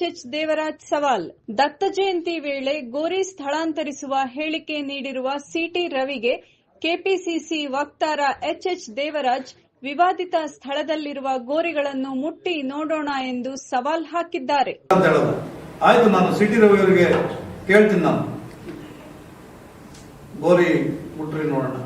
HH Devaraj ಸವಾಲ್. ದತ್ತ ಜಯಂತಿ ವೇಳೆ ಗೋರಿ ಸ್ಥಳಾಂತರಿಸುವ ಹೇಳಿಕೆ ನೀಡಿರುವ ಸಿಟಿ ರವಿಗೆ ಕೆಪಿಸಿಸಿ ವಕ್ತಾರ ಎಚ್ಎಚ್ ದೇವರಾಜ್ ವಿವಾದಿತ ಸ್ಥಳದಲ್ಲಿರುವ ಗೋರಿಗಳನ್ನು ಮುಟ್ಟಿ ನೋಡೋಣ ಎಂದು ಸವಾಲ್ ಹಾಕಿದ್ದಾರೆ. ಆಯ್ತು ನಾನು ಸಿಟಿ ರವಿ ಅವರಿಗೆ ಕೇಳ್ತೀನಿ ನಾನು. ಗೋರಿ ಮುಟ್ರಿ ನೋಡೋಣ.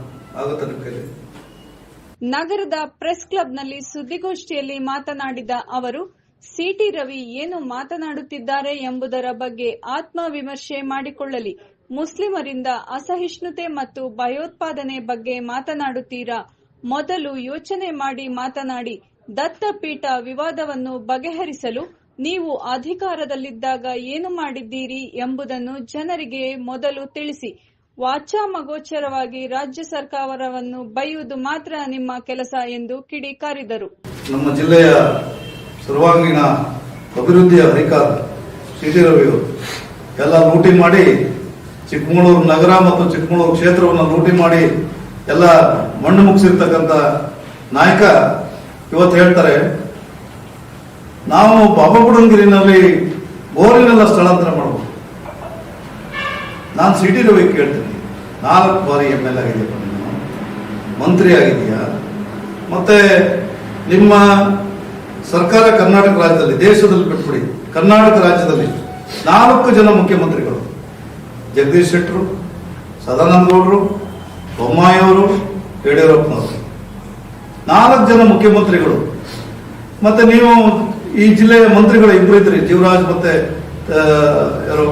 ನಗರದ ಪ್ರೆಸ್ ಕ್ಲಬ್ನಲ್ಲಿ ಸುದ್ದಿಗೋಷ್ಠಿಯಲ್ಲಿ ಮಾತನಾಡಿದ ಅವರು ಸಿಟಿ ರವಿ ಏನು ಮಾತನಾಡುತ್ತಿದ್ದಾರೆ ಎಂಬುದರ ಬಗ್ಗೆ ಆತ್ಮವಿಮರ್ಶೆ ಮಾಡಿಕೊಳ್ಳಲಿ. ಮುಸ್ಲಿಮರಿಂದ ಅಸಹಿಷ್ಣುತೆ ಮತ್ತು ಭಯೋತ್ಪಾದನೆ ಬಗ್ಗೆ ಮಾತನಾಡುತ್ತೀರಾ? ಮೊದಲು ಯೋಚನೆ ಮಾಡಿ ಮಾತನಾಡಿ. ದತ್ತಪೀಠ ವಿವಾದವನ್ನು ಬಗೆಹರಿಸಲು ನೀವು ಅಧಿಕಾರದಲ್ಲಿದ್ದಾಗ ಏನು ಮಾಡಿದ್ದೀರಿ ಎಂಬುದನ್ನು ಜನರಿಗೆ ಮೊದಲು ತಿಳಿಸಿ. ವಾಚಾಮಗೋಚರವಾಗಿ ರಾಜ್ಯ ಸರ್ಕಾರವನ್ನು ಬೈಯುವುದು ಮಾತ್ರ ನಿಮ್ಮ ಕೆಲಸ ಎಂದು ಕಿಡಿಕಾರಿದರು. ನಮ್ಮ ಜಿಲ್ಲೆಯ ಸರ್ವಾಂಗೀಣ ಅಭಿವೃದ್ಧಿಯ ಹರಿಕಾರ ಸಿಟಿ ರವಿ ಎಲ್ಲ ಲೂಟಿ ಮಾಡಿ ಚಿಕ್ಕಮಗಳೂರು ನಗರ ಮತ್ತು ಚಿಕ್ಕಮಗಳೂರು ಕ್ಷೇತ್ರವನ್ನು ಲೂಟಿ ಮಾಡಿ ಎಲ್ಲ ಮಣ್ಣು ಮುಗಿಸಿರ್ತಕ್ಕಂಥ ನಾಯಕ ಇವತ್ತು ಹೇಳ್ತಾರೆ, ನಾವು ಬಾಬಾಬುಡಂಗಿರಿನಲ್ಲಿ ಬೋರಿನೆಲ್ಲ ಸ್ಥಳಾಂತರ ಮಾಡಬಹುದು ನಾನು ಸಿಟಿ ರವಿ ಕೇಳ್ತೀನಿ. ನಾಲ್ಕು ಬಾರಿ ಎಂ ಎಲ್ ಆಗಿದೆಯಪ್ಪ ನೀನು. ಮಂತ್ರಿ ಆಗಿದೆಯಾ ಮತ್ತೆ ನಿಮ್ಮ ಸರ್ಕಾರ ಕರ್ನಾಟಕ ರಾಜ್ಯದಲ್ಲಿ, ದೇಶದಲ್ಲಿ ಬಿಟ್ಬಿಡಿ. ಕರ್ನಾಟಕ ರಾಜ್ಯದಲ್ಲಿ ನಾಲ್ಕು ಜನ ಮುಖ್ಯಮಂತ್ರಿಗಳು. ಜಗದೀಶ್ ಶೆಟ್ಟರು, ಸದಾನಂದ ಗೌಡರು, ಬೊಮ್ಮಾಯಿ ಅವರು, ಯಡಿಯೂರಪ್ಪನವರು. ನಾಲ್ಕು ಜನ ಮುಖ್ಯಮಂತ್ರಿಗಳು. ಮತ್ತೆ ನೀವು ಈ ಜಿಲ್ಲೆಯ ಮಂತ್ರಿಗಳು ಇಬ್ಬರು ಇದ್ರಿ, ಜೀವರಾಜ್ ಮತ್ತೆ ಯಾರು,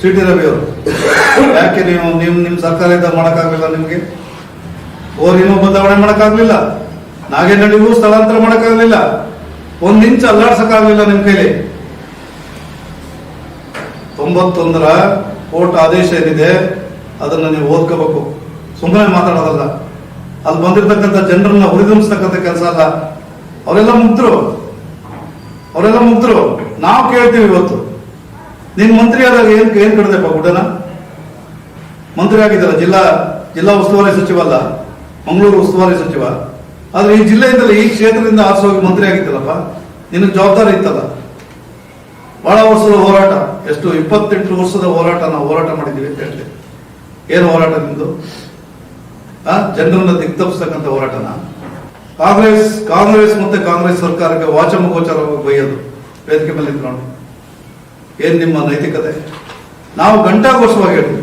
ಸಿ ಟಿ ರವಿ ಅವರು. ಯಾಕೆ ನೀವು ನಿಮ್ ನಿಮ್ ಸರ್ಕಾರದಿಂದ ನಿಮಗೆ? ನಿಮ್ಗೆ ಓರಿನೂ ಬದಲಾವಣೆ ಮಾಡೋಕ್ಕಾಗಲಿಲ್ಲ. ನಾಗೇನಹಳ್ಳಿಗೂ ಸ್ಥಳಾಂತರ ಮಾಡಕ್ಕಾಗ್ಲಿಲ್ಲ. ಒಂದ್ ಇಂಚ್ ಅಲ್ಲಾಡ್ಸಕ್ಕಾಗಲಿಲ್ಲ ನಿಮ್ ಕೈಲಿ. ತೊಂಬತ್ತೊಂದರ ಕೋರ್ಟ್ ಆದೇಶ ಏನಿದೆ, ಅದನ್ನ ನೀವು ಓದ್ಕೋಬೇಕು. ಸುಮ್ಮನೆ ಮಾತಾಡೋದಲ್ಲ. ಅಲ್ಲಿ ಬಂದಿರತಕ್ಕಂಥ ಜನರನ್ನ ಹುರಿದುಂಬಿಸ್ತಕ್ಕಂಥ ಕೆಲಸ ಅಲ್ಲ. ಅವರೆಲ್ಲ ಮುಗ್ದ್ರು. ಅವರೆಲ್ಲ ಮುಗ್ದ್ರು. ನಾವು ಕೇಳ್ತೀವಿ ಇವತ್ತು. ನೀನು ಮಂತ್ರಿ ಆದಾಗ ಏನ್ ಏನ್ ಕಡ್ದೆಪ್ಪ ಗುಡ್ಡನ? ಮಂತ್ರಿ ಆಗಿದ್ದಲ್ಲ ಜಿಲ್ಲಾ ಜಿಲ್ಲಾ ಉಸ್ತುವಾರಿ ಸಚಿವ ಅಲ್ಲ. ಮಂಗಳೂರು ಉಸ್ತುವಾರಿ ಸಚಿವ. ಆದ್ರೆ ಈ ಜಿಲ್ಲೆಯಿಂದಲೇ ಈ ಕ್ಷೇತ್ರದಿಂದ ಆರಿಸೋಗಿ ಮಂತ್ರಿ ಆಗಿತ್ತಲ್ಲಪ್ಪ ನಿನ್ನ ಜವಾಬ್ದಾರಿ ಇತ್ತಲ್ಲ? ಬಹಳ ವರ್ಷದ ಹೋರಾಟ, ಎಷ್ಟು ಇಪ್ಪತ್ತೆಂಟು ವರ್ಷದ ಹೋರಾಟ ನಾವು ಹೋರಾಟ ಮಾಡಿದ್ದೀವಿ ಅಂತ ಹೇಳಿ ಏನು ಹೋರಾಟ ನಿಮ್ದು? ಆ, ಜನರನ್ನ ದಿಗ್ತಪ್ಪಿಸ್ತಕ್ಕಂಥ ಹೋರಾಟನ? ಕಾಂಗ್ರೆಸ್ ಕಾಂಗ್ರೆಸ್ ಮತ್ತೆ ಕಾಂಗ್ರೆಸ್ ಸರ್ಕಾರಕ್ಕೆ ವಾಚಮಗೋಚರವಾಗಿ ಬೈಯೋದು, ವೇದಿಕೆ ಮೇಲೆ ನಿಂತ್ಕೊಂಡು ಏನ್ ನಿಮ್ಮ ನೈತಿಕತೆ? ನಾವು ಘಂಟಾಘೋಷವಾಗಿ ಹೇಳ್ತೀವಿ.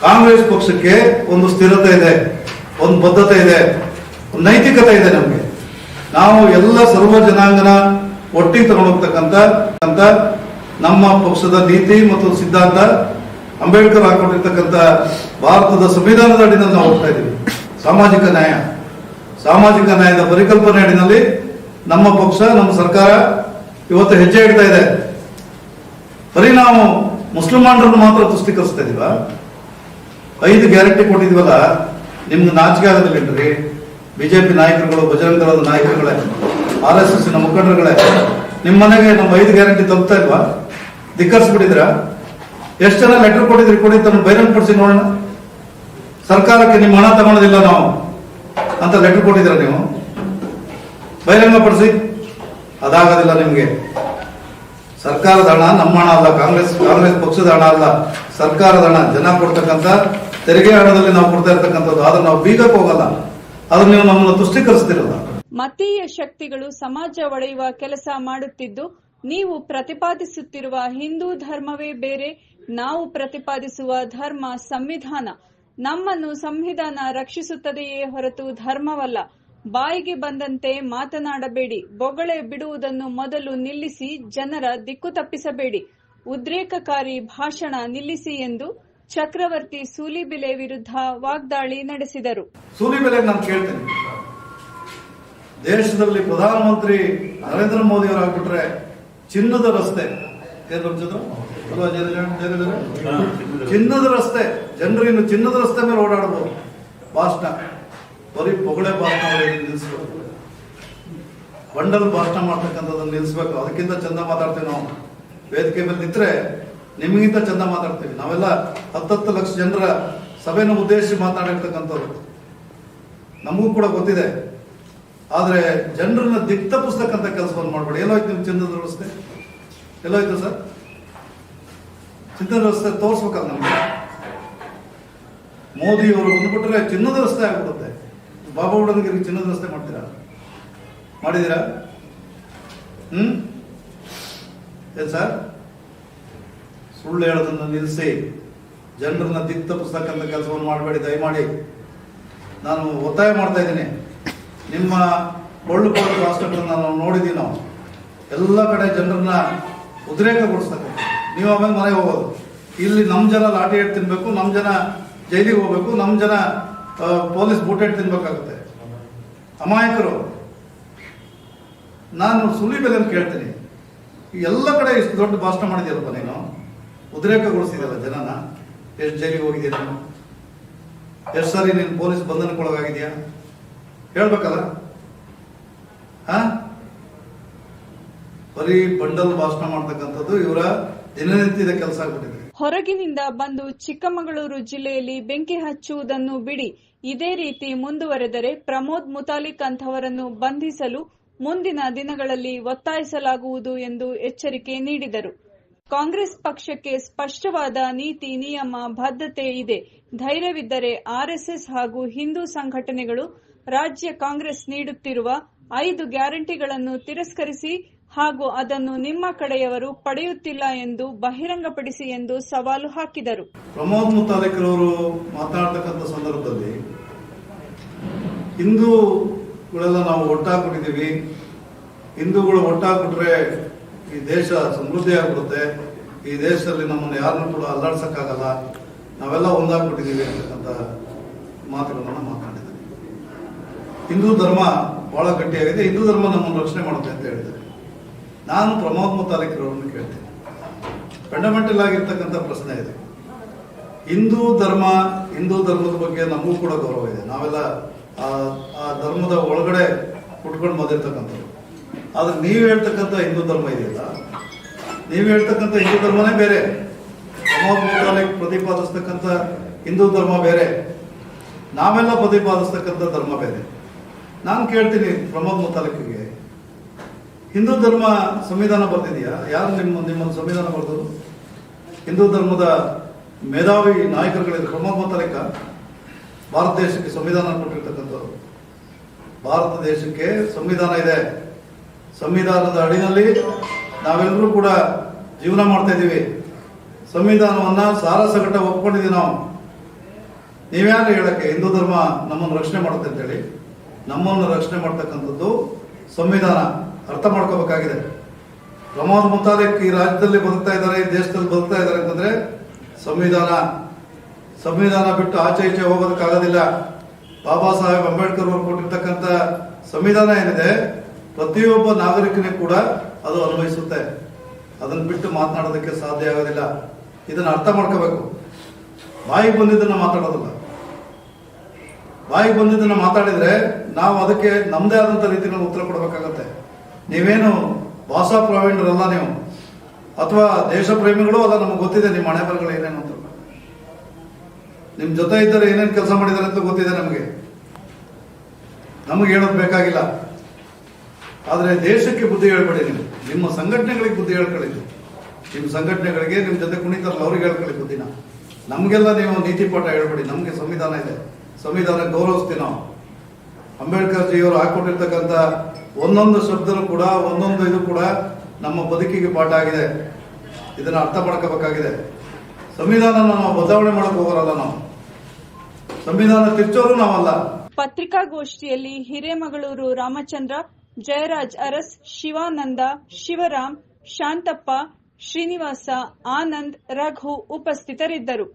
ಕಾಂಗ್ರೆಸ್ ಪಕ್ಷಕ್ಕೆ ಒಂದು ಸ್ಥಿರತೆ ಇದೆ, ಒಂದು ಬದ್ಧತೆ ಇದೆ. ನೈತಿಕತೆ ಇದೆ ನಮಗೆ. ನಾವು ಎಲ್ಲ ಸರ್ವ ಜನಾಂಗನ ಒಟ್ಟಿಗೆ ತಗೊಂಡೋಗ್ತಕ್ಕಂಥ, ಅಂತ ನಮ್ಮ ಪಕ್ಷದ ನೀತಿ ಮತ್ತು ಸಿದ್ಧಾಂತ ಅಂಬೇಡ್ಕರ್ ಹಾಕೊಂಡಿರ್ತಕ್ಕಂಥ ಭಾರತದ ಸಂವಿಧಾನದ ಅಡಿನಲ್ಲಿ ನಾವು ಹೋಗ್ತಾ ಇದ್ದೀವಿ. ಸಾಮಾಜಿಕ ನ್ಯಾಯ. ಸಾಮಾಜಿಕ ನ್ಯಾಯದ ಪರಿಕಲ್ಪನೆ ಅಡಿನಲ್ಲಿ ನಮ್ಮ ಪಕ್ಷ, ನಮ್ಮ ಸರ್ಕಾರ ಇವತ್ತು ಹೆಜ್ಜೆ ಇಡ್ತಾ ಇದೆ. ಬರೀ ನಾವು ಮುಸಲ್ಮಾನರನ್ನು ಮಾತ್ರ ತುಷ್ಟೀಕರಿಸ್ತಾ ಇದೀವ. ಐದು ಗ್ಯಾರಂಟಿ ಕೊಟ್ಟಿದ್ವಲ್ಲ, ನಿಮ್ಗೆ ನಾಚಿಕೆ ಆಗೋದಿಲ್ಲೇನ್ರಿ ಬಿಜೆಪಿ ನಾಯಕರುಗಳು ಬಜರಂಗ ದಳದ ನಾಯಕರುಗಳೇ, ಆರ್ ಎಸ್ ಎಸ್ ಮುಖಂಡರುಗಳೇ ನಿಮ್ಮ ಮನೆಗೆ ನಮ್ಮ ಐದು ಗ್ಯಾರಂಟಿ ತಲುಪ್ತಾ ಇಲ್ವಾ? ಧಿಕ್ಕರಿಸ್ಬಿಟ್ಟಿದ್ರ ಎಷ್ಟು ಜನ ಲೆಟರ್ ಕೊಟ್ಟಿದ್ರಿ? ಕೊಡಿ ತಮ್ಮ ಬಹಿರಂಗಪಡಿಸಿ ನೋಡೋಣ. ಸರ್ಕಾರಕ್ಕೆ ನಿಮ್ಮ ಹಣ ತಗೊಳ್ಳೋದಿಲ್ಲ ನಾವು. ಅಂತ ಲೆಟರ್ ಕೊಟ್ಟಿದ್ರ ನೀವು? ಬಹಿರಂಗಪಡಿಸಿ ಅದಾಗೋದಿಲ್ಲ ನಿಮ್ಗೆ. ಸರ್ಕಾರದ ಹಣ ನಮ್ಮ ಹಣ ಅಲ್ಲ, ಕಾಂಗ್ರೆಸ್ ಕಾಂಗ್ರೆಸ್ ಪಕ್ಷದ ಹಣ ಅಲ್ಲ. ಸರ್ಕಾರದ ಹಣ ಜನ ಕೊಡ್ತಕ್ಕಂಥ ತೆರಿಗೆ ಹಣದಲ್ಲಿ ನಾವು ಕೊಡ್ತಾ ಇರ್ತಕ್ಕಂಥದ್ದು. ಆದ್ರೆ ನಾವು ಬೀಗಕ್ಕೆ ಹೋಗಲ್ಲ. ಆದ್ರೆ ನೀವು ನಮ್ಮನ್ನು ತುಷ್ಟೀಕರಿಸ್ತಿರಲ್ಲ. ಮತೀಯ ಶಕ್ತಿಗಳು ಸಮಾಜ ಒಡೆಯುವ ಕೆಲಸ ಮಾಡುತ್ತಿದ್ದು, ನೀವು ಪ್ರತಿಪಾದಿಸುತ್ತಿರುವ ಹಿಂದೂ ಧರ್ಮವೇ ಬೇರೆ, ನಾವು ಪ್ರತಿಪಾದಿಸುವ ಧರ್ಮ ಸಂವಿಧಾನ. ನಮ್ಮನ್ನು ಸಂವಿಧಾನ ರಕ್ಷಿಸುತ್ತದೆಯೇ ಹೊರತು ಧರ್ಮವಲ್ಲ. ಬಾಯಿಗೆ ಬಂದಂತೆ ಮಾತನಾಡಬೇಡಿ, ಬೊಗಳೆ ಬಿಡುವುದನ್ನು ಮೊದಲು ನಿಲ್ಲಿಸಿ ಜನರ ದಿಕ್ಕು ತಪ್ಪಿಸಬೇಡಿ. ಉದ್ರೇಕಕಾರಿ ಭಾಷಣ ನಿಲ್ಲಿಸಿ ಎಂದು ಚಕ್ರವರ್ತಿ ಸೂಲಿಬೆಲೆ ವಿರುದ್ಧ ವಾಗ್ದಾಳಿ ನಡೆಸಿದರು. ಸೂಲಿ ಬೆಲೆಗೆ ನಾನು ಕೇಳ್ತೇನೆ. ದೇಶದಲ್ಲಿ ಪ್ರಧಾನಮಂತ್ರಿ ನರೇಂದ್ರ ಮೋದಿ ಅವರು ಆಗ್ಬಿಟ್ರೆ ಚಿನ್ನದ ರಸ್ತೆ. ಚಿನ್ನದ ರಸ್ತೆ. ಜನರು ಇನ್ನು ಚಿನ್ನದ ರಸ್ತೆ ಮೇಲೆ ಓಡಾಡಬಹುದು ಭಾಷಣ. ಬರೀ ಪೊಗಳೆ ಭಾಷಣ ನಿಲ್ಲಿಸಬೇಕು ನಿಲ್ಲಿಸ್ಬೇಕು. ಬಂಡಲ್ ಭಾಷಣ ಮಾಡ್ತಕ್ಕಂಥದ್ದನ್ನು ನಿಲ್ಲಿಸಬೇಕು. ಅದಕ್ಕಿಂತ ಚಂದ ಮಾತಾಡ್ತೇವೆ ನಾವು. ವೇದಿಕೆ ಮೇಲೆ ನಿಂತ್ರೆ ನಿಮಗಿಂತ ಚಂದ ಮಾತಾಡ್ತೀವಿ. ನಾವೆಲ್ಲ ಹತ್ತತ್ತು ಲಕ್ಷ ಜನರ ಸಭೆಯನ್ನು ಉದ್ದೇಶಿಸಿ ಮಾತಾಡಿರ್ತಕ್ಕಂಥದ್ದು ನಮಗೂ ಕೂಡ ಗೊತ್ತಿದೆ. ಆದರೆ ಜನರನ್ನ ದಿಕ್ ಅಂತ ಕೆಲಸವನ್ನು ಮಾಡಬೇಡಿ. ಎಲ್ಲೋಯ್ತು ನಿಮ್ಮ ಚಿನ್ನದ ವ್ಯವಸ್ಥೆ? ಎಲ್ಲೋಯ್ತು ಸರ್? ಚಿನ್ನದ ವ್ಯವಸ್ಥೆ ತೋರಿಸ್ಬೇಕಲ್ಲ ನಮಗೆ? ಮೋದಿ ಅವರು ಬಂದ್ಬಿಟ್ರೆ ಚಿನ್ನದ ವ್ಯವಸ್ಥೆ ಆಗ್ಬಿಡುತ್ತೆ. ಬಾಬಾ ಹುಡುಗರಿಗೆ ಚಿನ್ನದ ವ್ಯವಸ್ಥೆ ಮಾಡ್ತೀರಾ? ಮಾಡಿದ್ದೀರಾ? ಹ್ಮ್? ಏನ್ ಸರ್? ಸುಳ್ಳು ಹೇಳೋದನ್ನು ನಿಲ್ಲಿಸಿ. ಜನರನ್ನ ತಿತ್ತಪ್ಪಿಸ್ತಕ್ಕಂಥ ಕೆಲಸವನ್ನು ಮಾಡಬೇಡಿ, ದಯಮಾಡಿ. ನಾನು ಒತ್ತಾಯ ಮಾಡ್ತಾ ಇದ್ದೀನಿ. ನಿಮ್ಮ ಕೊಳ್ಳು ಕೊಳ್ಳು ಹಾಸ್ಪಿಟಲ್ ನಾವು ನೋಡಿದ್ದೀವಿ ನಾವು. ಎಲ್ಲ ಕಡೆ ಜನರನ್ನ ಉದ್ರೇಕಗೊಳಿಸ್ತಕ್ಕಂಥ ನೀವು ಆಮೇಲೆ ಮನೆಗೆ ಹೋಗೋದು. ಇಲ್ಲಿ ನಮ್ಮ ಜನ ಲಾಠಿ ಏಟ್ ತಿನ್ನಬೇಕು ನಮ್ಮ ಜನ ಜೈಲಿಗೆ ಹೋಗ್ಬೇಕು ನಮ್ಮ ಜನ ಪೊಲೀಸ್ ಬೂಟೇಟ್ ತಿನ್ಬೇಕಾಗುತ್ತೆ. ಅಮಾಯಕರು. ನಾನು ಅಂತ ಕೇಳ್ತೀನಿ. ಎಲ್ಲ ಕಡೆ ಇಷ್ಟು ದೊಡ್ಡ ಭಾಷಣ ಮಾಡಿದ್ಯಲ್ಲಪ್ಪ ನೀನು? ಉದ್ರೇಕಗೊಳಿಸಿದಲ್ಲ ಜನನ. ಎಷ್ಟು ಜೈಲಿಗೆ ಹೋಗಿದ್ಯಾ ನಾನು? ಎಷ್ಟು ಸಾರಿ ನೀನು ಪೊಲೀಸ್ ಬಂಧನಕ್ಕೊಳಗಾಗಿದ್ಯಾ ಹೇಳ್ಬೇಕಲ್ಲ. ಬರೀ ಬಂಡಲ್ ಭಾಷಣ ಮಾಡ್ತಕ್ಕಂಥದ್ದು ಇವರ ದಿನನಿತ್ಯದ ಕೆಲಸ ಆಗ್ಬಿಟ್ಟಿದೆ. ಹೊರಗಿನಿಂದ ಬಂದು ಚಿಕ್ಕಮಗಳೂರು ಜಿಲ್ಲೆಯಲ್ಲಿ ಬೆಂಕಿ ಹಚ್ಚುವುದನ್ನು ಬಿಡಿ. ಇದೇ ರೀತಿ ಮುಂದುವರೆದರೆ ಪ್ರಮೋದ್ ಮುತಾಲಿಕ್ ಅಂತವರನ್ನು ಬಂಧಿಸಲು ಮುಂದಿನ ದಿನಗಳಲ್ಲಿ ಒತ್ತಾಯಿಸಲಾಗುವುದು ಎಂದು ಎಚ್ಚರಿಕೆ ನೀಡಿದರು. ಕಾಂಗ್ರೆಸ್ ಪಕ್ಷಕ್ಕೆ ಸ್ಪಷ್ಟವಾದ ನೀತಿ, ನಿಯಮ, ಬದ್ಧತೆ ಇದೆ. ಧೈರ್ಯವಿದ್ದರೆ ಆರ್ಎಸ್ಎಸ್ ಹಾಗೂ ಹಿಂದೂ ಸಂಘಟನೆಗಳು ರಾಜ್ಯ ಕಾಂಗ್ರೆಸ್ ನೀಡುತ್ತಿರುವ ಐದು ಗ್ಯಾರಂಟಿಗಳನ್ನು ತಿರಸ್ಕರಿಸಿ ಹಾಗೂ ಅದನ್ನು ನಿಮ್ಮ ಕಡೆಯವರು ಪಡೆಯುತ್ತಿಲ್ಲ ಎಂದು ಬಹಿರಂಗಪಡಿಸಿ ಎಂದು ಸವಾಲು ಹಾಕಿದರು. ಪ್ರಮೋದ್ ಮುತಾಲಿಕ್ರವರು ಮಾತಾಡತಕ್ಕಂಥ ಸಂದರ್ಭದಲ್ಲಿ ಹಿಂದೂಗಳೆಲ್ಲ ನಾವು ಒಟ್ಟಾಗ್ಬಿಟ್ಟಿದ್ದೀವಿ. ಹಿಂದೂಗಳು ಒಟ್ಟಾಗ್ಬಿಟ್ರೆ ಈ ದೇಶ ಸಮೃದ್ಧಿ ಆಗ್ಬಿಡುತ್ತೆ. ಈ ದೇಶದಲ್ಲಿ ನಮ್ಮನ್ನು ಯಾರನ್ನು ಕೂಡ ಅಲ್ಲಾಡ್ಸೋಕ್ಕಾಗಲ್ಲ. ನಾವೆಲ್ಲ ಒಂದಾಗ್ಬಿಟ್ಟಿದ್ದೀವಿ ಅಂತಕ್ಕಂಥ ಮಾತುಗಳನ್ನು ಮಾತಾಡಿದ್ದಾರೆ ಹಿಂದೂ ಧರ್ಮ ಬಹಳ ಗಟ್ಟಿಯಾಗಿದೆ. ಹಿಂದೂ ಧರ್ಮ ನಮ್ಮನ್ನು ರಕ್ಷಣೆ ಮಾಡುತ್ತೆ ಅಂತ ಹೇಳಿದ್ದಾರೆ. ನಾನು ಪ್ರಮೋದ್ ಮುತಾಲಿಕರವ್ರನ್ನ ಕೇಳ್ತೀನಿ. ಫಂಡಮೆಂಟಲ್ ಆಗಿರ್ತಕ್ಕಂಥ ಪ್ರಶ್ನೆ ಇದೆ. ಹಿಂದೂ ಧರ್ಮ, ಹಿಂದೂ ಧರ್ಮದ ಬಗ್ಗೆ ನಮಗೂ ಕೂಡ ಗೌರವ ಇದೆ. ನಾವೆಲ್ಲ ಆ ಧರ್ಮದ ಒಳಗಡೆ ಹುಟ್ಕೊಂಡು ಬಂದಿರ್ತಕ್ಕಂಥದ್ದು ಆದ್ರೆ ನೀವು ಹೇಳ್ತಕ್ಕಂಥ ಹಿಂದೂ ಧರ್ಮ ಇದೆಯಲ್ಲ, ನೀವು ಹೇಳ್ತಕ್ಕಂಥ ಹಿಂದೂ ಧರ್ಮನೇ ಬೇರೆ. ಮುತಾಲಿಕ್ ಪ್ರತಿಪಾದಿಸ್ತಕ್ಕಂಥ ಹಿಂದೂ ಧರ್ಮ ಬೇರೆ. ನಾವೆಲ್ಲ ಪ್ರತಿಪಾದಿಸ್ತಕ್ಕಂಥ ಧರ್ಮ ಬೇರೆ. ನಾನು ಕೇಳ್ತೀನಿ ಪ್ರಮೋದ್ ಮುತಾಲಿಕ್ಗೆ ಹಿಂದೂ ಧರ್ಮ ಸಂವಿಧಾನ ಬರ್ತಿದೆಯಾ ಯಾರು ನಿಮ್ಮ, ನಿಮ್ಮನ್ನು ಸಂವಿಧಾನ ಬರೆದರು? ಹಿಂದೂ ಧರ್ಮದ ಮೇಧಾವಿ ನಾಯಕರುಗಳಿದ್ರು ಪ್ರಮೋದ್ ಮುತಾಲಿಕ ಭಾರತ ದೇಶಕ್ಕೆ ಸಂವಿಧಾನ ಕೊಟ್ಟಿರ್ತಕ್ಕಂಥವ್ರು. ಭಾರತ ದೇಶಕ್ಕೆ ಸಂವಿಧಾನ ಇದೆ. ಸಂವಿಧಾನದ ಅಡಿನಲ್ಲಿ ನಾವೆಲ್ಲರೂ ಕೂಡ ಜೀವನ ಮಾಡ್ತಾ ಇದ್ದೀವಿ. ಸಂವಿಧಾನವನ್ನ ಸಾರಸಗಟ್ಟ ಒಪ್ಕೊಂಡಿದ್ದೀವಿ ನಾವು. ನೀವ್ಯಾರು ಹೇಳಕ್ಕೆ ಹಿಂದೂ ಧರ್ಮ ನಮ್ಮನ್ನು ರಕ್ಷಣೆ ಮಾಡುತ್ತೆ ಅಂತೇಳಿ, ನಮ್ಮನ್ನು ರಕ್ಷಣೆ ಮಾಡ್ತಕ್ಕಂಥದ್ದು ಸಂವಿಧಾನ. ಅರ್ಥ ಮಾಡ್ಕೋಬೇಕಾಗಿದೆ. ಪ್ರಮೋದ್ ಮುತಾಲಿಕ್ ಈ ರಾಜ್ಯದಲ್ಲಿ ಬದುಕ್ತಾ ಇದ್ದಾರೆ, ಈ ದೇಶದಲ್ಲಿ ಬದುಕ್ತಾ ಇದ್ದಾರೆ ಅಂತಂದ್ರೆ ಸಂವಿಧಾನ. ಸಂವಿಧಾನ ಬಿಟ್ಟು ಆಚೆ ಈಚೆ ಹೋಗೋದಕ್ಕಾಗೋದಿಲ್ಲ. ಬಾಬಾ ಸಾಹೇಬ್ ಅಂಬೇಡ್ಕರ್ ಅವರು ಕೊಟ್ಟಿರ್ತಕ್ಕಂಥ ಸಂವಿಧಾನ ಏನಿದೆ ಪ್ರತಿಯೊಬ್ಬ ನಾಗರಿಕನೇ ಕೂಡ ಅದು ಅನುಭವಿಸುತ್ತೆ. ಅದನ್ನು ಬಿಟ್ಟು ಮಾತನಾಡೋದಕ್ಕೆ ಸಾಧ್ಯ ಆಗೋದಿಲ್ಲ. ಇದನ್ನ ಅರ್ಥ ಮಾಡ್ಕೋಬೇಕು. ಬಾಯಿಗೆ ಬಂದಿದ್ದನ್ನ ಮಾತಾಡೋದಲ್ಲ. ಬಾಯಿಗೆ ಬಂದಿದ್ದನ್ನ ಮಾತಾಡಿದ್ರೆ ನಾವು ಅದಕ್ಕೆ ನಮ್ಮದೇ ಆದಂಥ ರೀತಿಯಲ್ಲಿ ಉತ್ತರ ಕೊಡಬೇಕಾಗತ್ತೆ. ನೀವೇನು ಭಾಷಾ ಪ್ರಾವೀಣರಲ್ಲ ನೀವು. ಅಥವಾ ದೇಶ ಪ್ರೇಮಿಗಳು ಅಲ್ಲ, ನಮಗೆ ಗೊತ್ತಿದೆ ನಿಮ್ಮ ಹಣೆ ಬರಗಳು ಏನೇನು ಅಂತ. ನಿಮ್ ಜೊತೆ ಇದ್ದರೆ ಏನೇನು ಕೆಲಸ ಮಾಡಿದ್ದಾರೆ ಅಂತ ಗೊತ್ತಿದೆ ನಮಗೆ. ನಮಗೆ ಹೇಳೋದು ಬೇಕಾಗಿಲ್ಲ. ಆದ್ರೆ ದೇಶಕ್ಕೆ ಬುದ್ಧಿ ಹೇಳ್ಬೇಡಿ ನೀವು. ನಿಮ್ಮ ಸಂಘಟನೆಗಳಿಗೆ ಬುದ್ಧಿ ಹೇಳ್ಕೊಳ್ಳಿ. ನಿಮ್ಮ ಸಂಘಟನೆಗಳಿಗೆ ನಿಮ್ಮ ಜೊತೆ ಕುಣಿತಾರಲ್ಲ ಅವ್ರಿಗೆ ಹೇಳ್ಕೊಳ್ಳಿ ಬುದ್ಧಿನ ನಮಗೆಲ್ಲ ನೀವು ನೀತಿ ಪಾಠ ಹೇಳ್ಬೇಡಿ ನಮಗೆ ಸಂವಿಧಾನ ಇದೆ. ಸಂವಿಧಾನ ಗೌರವಿಸ್ತೀವಿ ನಾವು. ಅಂಬೇಡ್ಕರ್ ಜಿಯವರು ಹಾಕೊಟ್ಟಿರ್ತಕ್ಕಂಥ ಒಂದೊಂದು ಶಬ್ದನೂ ಕೂಡ, ಒಂದೊಂದು ಇದು ಕೂಡ ನಮ್ಮ ಬದುಕಿಗೆ ಪಾಠ ಆಗಿದೆ. ಇದನ್ನು ಅರ್ಥ ಮಾಡ್ಕೋಬೇಕಾಗಿದೆ. ಸಂವಿಧಾನ ನಾವು ಬದಲಾವಣೆ ಮಾಡಕ್ ಹೋಗೋರಲ್ಲ ನಾವು. ಸಂವಿಧಾನ ತಿರ್ಚೋರು ನಾವಲ್ಲ. ಪತ್ರಿಕಾಗೋಷ್ಠಿಯಲ್ಲಿ ಹಿರೇಮಗಳೂರು ರಾಮಚಂದ್ರ ಜಯರಾಜ್ ಅರಸ್ ಶಿವಾನಂದ ಶಿವರಾಮ್ ಶಾಂತಪ್ಪ ಶ್ರೀನಿವಾಸ ಆನಂದ್ ರಘು ಉಪಸ್ಥಿತರಿದ್ದರು.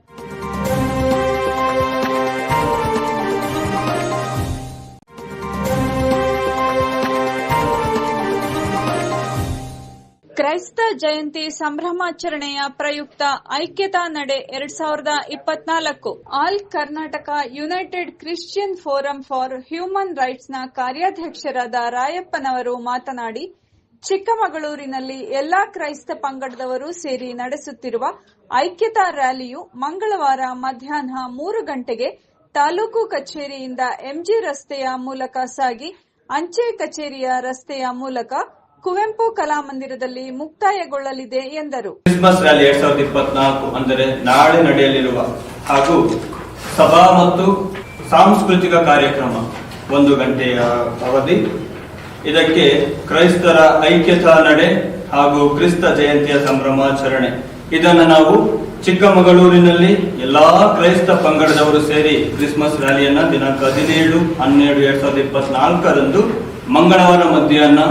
ಕ್ರೈಸ್ತ ಜಯಂತಿ ಸಂಭ್ರಮಾಚರಣೆಯ ಪ್ರಯುಕ್ತ ಐಕ್ಯತಾ ನಡೆ ಎರಡ್ ಸಾವಿರದ ಇಪ್ಪತ್ನಾಲ್ಕು. All Karnataka United Christian Forum for Human ರೈಟ್ಸ್ನ ಕಾರ್ಯಾಧ್ಯಕ್ಷರಾದ ರಾಯಪ್ಪನವರು ಮಾತನಾಡಿ, ಚಿಕ್ಕಮಗಳೂರಿನಲ್ಲಿ ಎಲ್ಲಾ ಕ್ರೈಸ್ತ ಪಂಗಡದವರು ಸೇರಿ ನಡೆಸುತ್ತಿರುವ ಐಕ್ಯತಾ ರ್ಯಾಲಿಯು ಮಂಗಳವಾರ ಮಧ್ಯಾಹ್ನ ಮೂರು ಗಂಟೆಗೆ ತಾಲೂಕು ಕಚೇರಿಯಿಂದ ಎಂಜಿ ರಸ್ತೆಯ ಮೂಲಕ ಸಾಗಿ, ಅಂಚೆ ಕಚೇರಿಯ ರಸ್ತೆಯ ಮೂಲಕ ಕುವೆಂಪು ಕಲಾಮಂದಿರದಲ್ಲಿ ಮುಕ್ತಾಯಗೊಳ್ಳಲಿದೆ ಎಂದರು. ಕ್ರಿಸ್ಮಸ್ ರ್ಯಾಲಿ ಎರಡ್ ಸಾವಿರದ ಇಪ್ಪತ್ನಾಲ್ಕು ಅಂದರೆ ನಾಳೆ ನಡೆಯಲಿರುವ ಹಾಗೂ ಸಭಾ ಮತ್ತು ಸಾಂಸ್ಕೃತಿಕ ಕಾರ್ಯಕ್ರಮ ಒಂದು ಗಂಟೆಯ ಅವಧಿ. ಇದಕ್ಕೆ ಕ್ರೈಸ್ತರ ಐಕ್ಯತಾ ನಡೆ ಹಾಗೂ ಕ್ರಿಸ್ತ ಜಯಂತಿಯ ಸಂಭ್ರಮಾಚರಣೆ ಇದನ್ನು ನಾವು ಚಿಕ್ಕಮಗಳೂರಿನಲ್ಲಿ ಎಲ್ಲಾ ಕ್ರೈಸ್ತ ಪಂಗಡದವರು ಸೇರಿ ಕ್ರಿಸ್ಮಸ್ ರ್ಯಾಲಿಯನ್ನ ದಿನಾಂಕ ಹದಿನೇಳು, ಹನ್ನೆರಡು, ಎರಡ್ ಸಾವಿರದ ಇಪ್ಪತ್ನಾಲ್ಕರಂದು ಮಂಗಳವಾರ ಮಧ್ಯಾಹ್ನ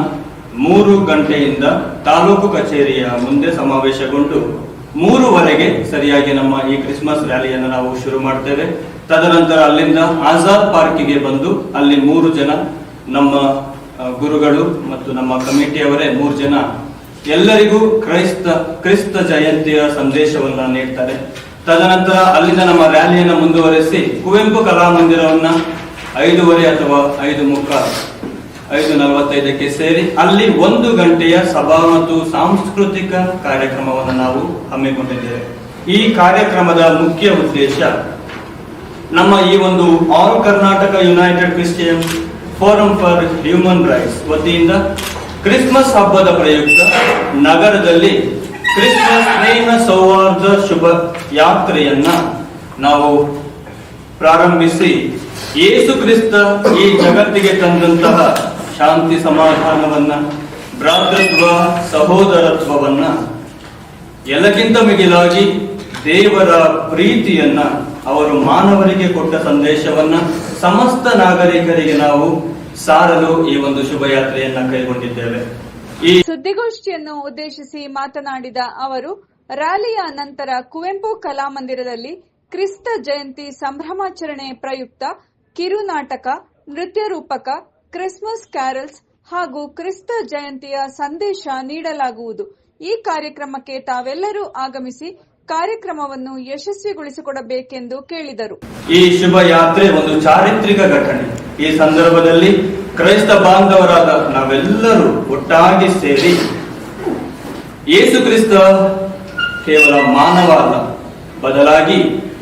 ಮೂರು ಗಂಟೆಯಿಂದ ತಾಲೂಕು ಕಚೇರಿಯ ಮುಂದೆ ಸಮಾವೇಶಗೊಂಡು ಮೂರುವರೆಗೆ ಸರಿಯಾಗಿ ನಮ್ಮ ಈ ಕ್ರಿಸ್ಮಸ್ ರ್ಯಾಲಿಯನ್ನು ನಾವು ಶುರು ಮಾಡ್ತೇವೆ. ತದನಂತರ ಅಲ್ಲಿಂದ ಆಜಾದ್ ಪಾರ್ಕಿಗೆ ಬಂದು ಅಲ್ಲಿ ಮೂರು ಜನ ನಮ್ಮ ಗುರುಗಳು ಮತ್ತು ನಮ್ಮ ಕಮಿಟಿಯವರೇ ಮೂರು ಜನ ಎಲ್ಲರಿಗೂ ಕ್ರೈಸ್ತ, ಕ್ರಿಸ್ತ ಜಯಂತಿಯ ಸಂದೇಶವನ್ನ ನೀಡ್ತಾರೆ. ತದನಂತರ ಅಲ್ಲಿಂದ ನಮ್ಮ ರ್ಯಾಲಿಯನ್ನು ಮುಂದುವರೆಸಿ ಕುವೆಂಪು ಕಲಾಮಂದಿರವನ್ನ ಐದೂವರೆ ಅಥವಾ ಐದು ಮುಖ ಐದು ನಲವತ್ತೈದಕ್ಕೆ ಸೇರಿ ಅಲ್ಲಿ ಒಂದು ಗಂಟೆಯ ಸಭಾ ಮತ್ತು ಸಾಂಸ್ಕೃತಿಕ ಕಾರ್ಯಕ್ರಮವನ್ನು ನಾವು ಹಮ್ಮಿಕೊಂಡಿದ್ದೇವೆ. ಈ ಕಾರ್ಯಕ್ರಮದ ಮುಖ್ಯ ಉದ್ದೇಶ ನಮ್ಮ ಈ ಒಂದು All Karnataka United Christian Forum for Human Rights ವತಿಯಿಂದ ಕ್ರಿಸ್ಮಸ್ ಹಬ್ಬದ ಪ್ರಯುಕ್ತ ನಗರದಲ್ಲಿ ಕ್ರಿಸ್ಮಸ್ ಸ್ನೇಹ ಸೌಹಾರ್ದ ಶುಭ ಯಾತ್ರೆಯನ್ನ ನಾವು ಪ್ರಾರಂಭಿಸಿ. ಯೇಸು ಕ್ರಿಸ್ತ ಈ ಜಗತ್ತಿಗೆ ತಂದಂತಹ ಶಾಂತಿ ಸಮಾಧಾನವನ್ನ, ಭ್ರಾತೃತ್ವ, ಸಹೋದರತ್ವವನ್ನ, ಎಲ್ಲಕ್ಕಿಂತ ಮಿಗಿಲಾಗಿ ದೇವರ ಪ್ರೀತಿಯನ್ನ ಅವರು ಮಾನವರಿಗೆ ಕೊಟ್ಟ ಸಂದೇಶವನ್ನ ಸಮಸ್ತ ನಾಗರಿಕರಿಗೆ ನಾವು ಸಾರಲು ಈ ಒಂದು ಶುಭಯಾತ್ರೆಯನ್ನ ಕೈಗೊಂಡಿದ್ದೇವೆ. ಈ ಸುದ್ದಿಗೋಷ್ಠಿಯನ್ನು ಉದ್ದೇಶಿಸಿ ಮಾತನಾಡಿದ ಅವರು, ರ್ಯಾಲಿಯ ನಂತರ ಕುವೆಂಪು ಕಲಾಮಂದಿರದಲ್ಲಿ ಕ್ರಿಸ್ತ ಜಯಂತಿ ಸಂಭ್ರಮಾಚರಣೆ ಪ್ರಯುಕ್ತ ಕಿರುನಾಟಕ, ನೃತ್ಯ ರೂಪಕ ಕ್ರಿಸ್ಮಸ್ ಕ್ಯಾರಲ್ಸ್ ಹಾಗೂ ಕ್ರಿಸ್ತ ಜಯಂತಿಯ ಸಂದೇಶ ನೀಡಲಾಗುವುದು. ಈ ಕಾರ್ಯಕ್ರಮಕ್ಕೆ ತಾವೆಲ್ಲರೂ ಆಗಮಿಸಿ ಕಾರ್ಯಕ್ರಮವನ್ನು ಯಶಸ್ವಿಗೊಳಿಸಿಕೊಡಬೇಕೆಂದು ಕೇಳಿದರು. ಈ ಶುಭ ಯಾತ್ರೆ ಒಂದು ಚಾರಿತ್ರಿಕ ಘಟನೆ. ಈ ಸಂದರ್ಭದಲ್ಲಿ ಕ್ರೈಸ್ತ ಬಾಂಧವರಾದ ನಾವೆಲ್ಲರೂ ಒಟ್ಟಾಗಿ ಸೇರಿ ಯೇಸು ಕ್ರಿಸ್ತ ಕೇವಲ ಮಾನವ ಅಲ್ಲ, ಬದಲಾಗಿ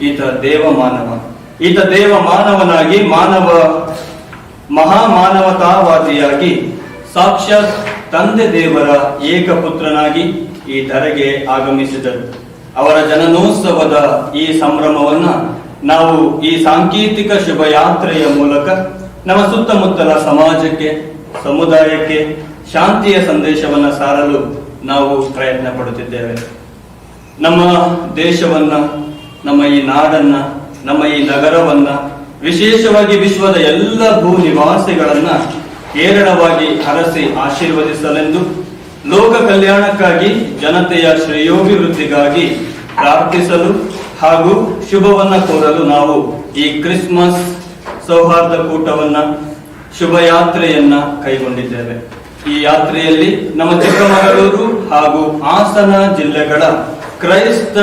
ಈತ ದೇವ ಮಾನವ ಈತ ದೇವ ಮಾನವನಾಗಿ ಮಾನವ ಮಹಾಮಾನವತಾವಾದಿಯಾಗಿ ಸಾಕ್ಷಾತ್ ತಂದೆ ದೇವರ ಏಕಪುತ್ರನಾಗಿ ಈ ಧರೆಗೆ ಆಗಮಿಸಿದರು. ಅವರ ಜನನೋತ್ಸವದ ಈ ಸಂಭ್ರಮವನ್ನ ನಾವು ಈ ಸಾಂಕೇತಿಕ ಶುಭಯಾತ್ರೆಯ ಮೂಲಕ ನಮ್ಮ ಸುತ್ತಮುತ್ತಲ ಸಮಾಜಕ್ಕೆ, ಸಮುದಾಯಕ್ಕೆ ಶಾಂತಿಯ ಸಂದೇಶವನ್ನ ಸಾರಲು ನಾವು ಪ್ರಯತ್ನ ಪಡುತ್ತಿದ್ದೇವೆ. ನಮ್ಮ ದೇಶವನ್ನ, ನಮ್ಮ ಈ ನಾಡನ್ನ, ನಮ್ಮ ಈ ನಗರವನ್ನ ವಿಶೇಷವಾಗಿ ವಿಶ್ವದ ಎಲ್ಲ ಭೂ ನಿವಾಸಿಗಳನ್ನ ಹೇರಳವಾಗಿ ಹರಸಿ ಆಶೀರ್ವದಿಸಲೆಂದು ಲೋಕ ಕಲ್ಯಾಣಕ್ಕಾಗಿ ಜನತೆಯ ಶ್ರೇಯೋಭಿವೃದ್ಧಿಗಾಗಿ ಪ್ರಾರ್ಥಿಸಲು ಹಾಗೂ ಶುಭವನ್ನ ಕೋರಲು ನಾವು ಈ ಕ್ರಿಸ್ಮಸ್ ಸೌಹಾರ್ದ ಕೂಟವನ್ನ ಶುಭಯಾತ್ರೆಯನ್ನ ಕೈಗೊಂಡಿದ್ದೇವೆ. ಈ ಯಾತ್ರೆಯಲ್ಲಿ ನಮ್ಮ ಚಿಕ್ಕಮಗಳೂರು ಹಾಗೂ ಹಾಸನ ಜಿಲ್ಲೆಗಳ ಕ್ರೈಸ್ತ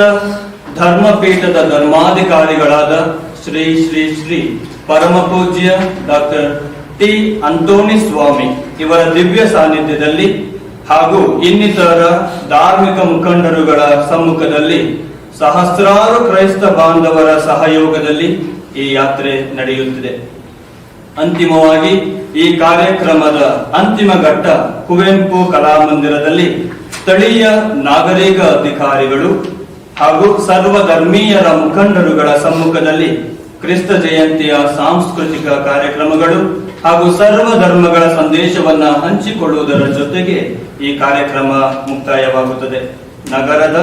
ಧರ್ಮಪೀಠದ ಧರ್ಮಾಧಿಕಾರಿಗಳಾದ ಶ್ರೀ ಶ್ರೀ ಶ್ರೀ ಪರಮ ಪೂಜ್ಯ ಡಾಕ್ಟರ್ ಟಿ ಅಂತೋಣಿ ಸ್ವಾಮಿ ಇವರ ದಿವ್ಯ ಸಾನ್ನಿಧ್ಯದಲ್ಲಿ ಹಾಗೂ ಇನ್ನಿತರ ಧಾರ್ಮಿಕ ಮುಖಂಡರುಗಳ ಸಮ್ಮುಖದಲ್ಲಿ ಸಹಸ್ರಾರು ಕ್ರೈಸ್ತ ಬಾಂಧವರ ಸಹಯೋಗದಲ್ಲಿ ಈ ಯಾತ್ರೆ ನಡೆಯುತ್ತಿದೆ. ಅಂತಿಮವಾಗಿ ಈ ಕಾರ್ಯಕ್ರಮದ ಅಂತಿಮ ಘಟ್ಟ ಕುವೆಂಪು ಕಲಾಮಂದಿರದಲ್ಲಿ ಸ್ಥಳೀಯ ನಾಗರಿಕ ಅಧಿಕಾರಿಗಳು ಹಾಗೂ ಸರ್ವಧರ್ಮೀಯರ ಮುಖಂಡರುಗಳ ಸಮ್ಮುಖದಲ್ಲಿ ಕ್ರಿಸ್ತ ಜಯಂತಿಯ ಸಾಂಸ್ಕೃತಿಕ ಕಾರ್ಯಕ್ರಮಗಳು ಹಾಗೂ ಸರ್ವ ಧರ್ಮಗಳ ಸಂದೇಶವನ್ನ ಹಂಚಿಕೊಳ್ಳುವುದರ ಜೊತೆಗೆ ಈ ಕಾರ್ಯಕ್ರಮ ಮುಕ್ತಾಯವಾಗುತ್ತದೆ. ನಗರದ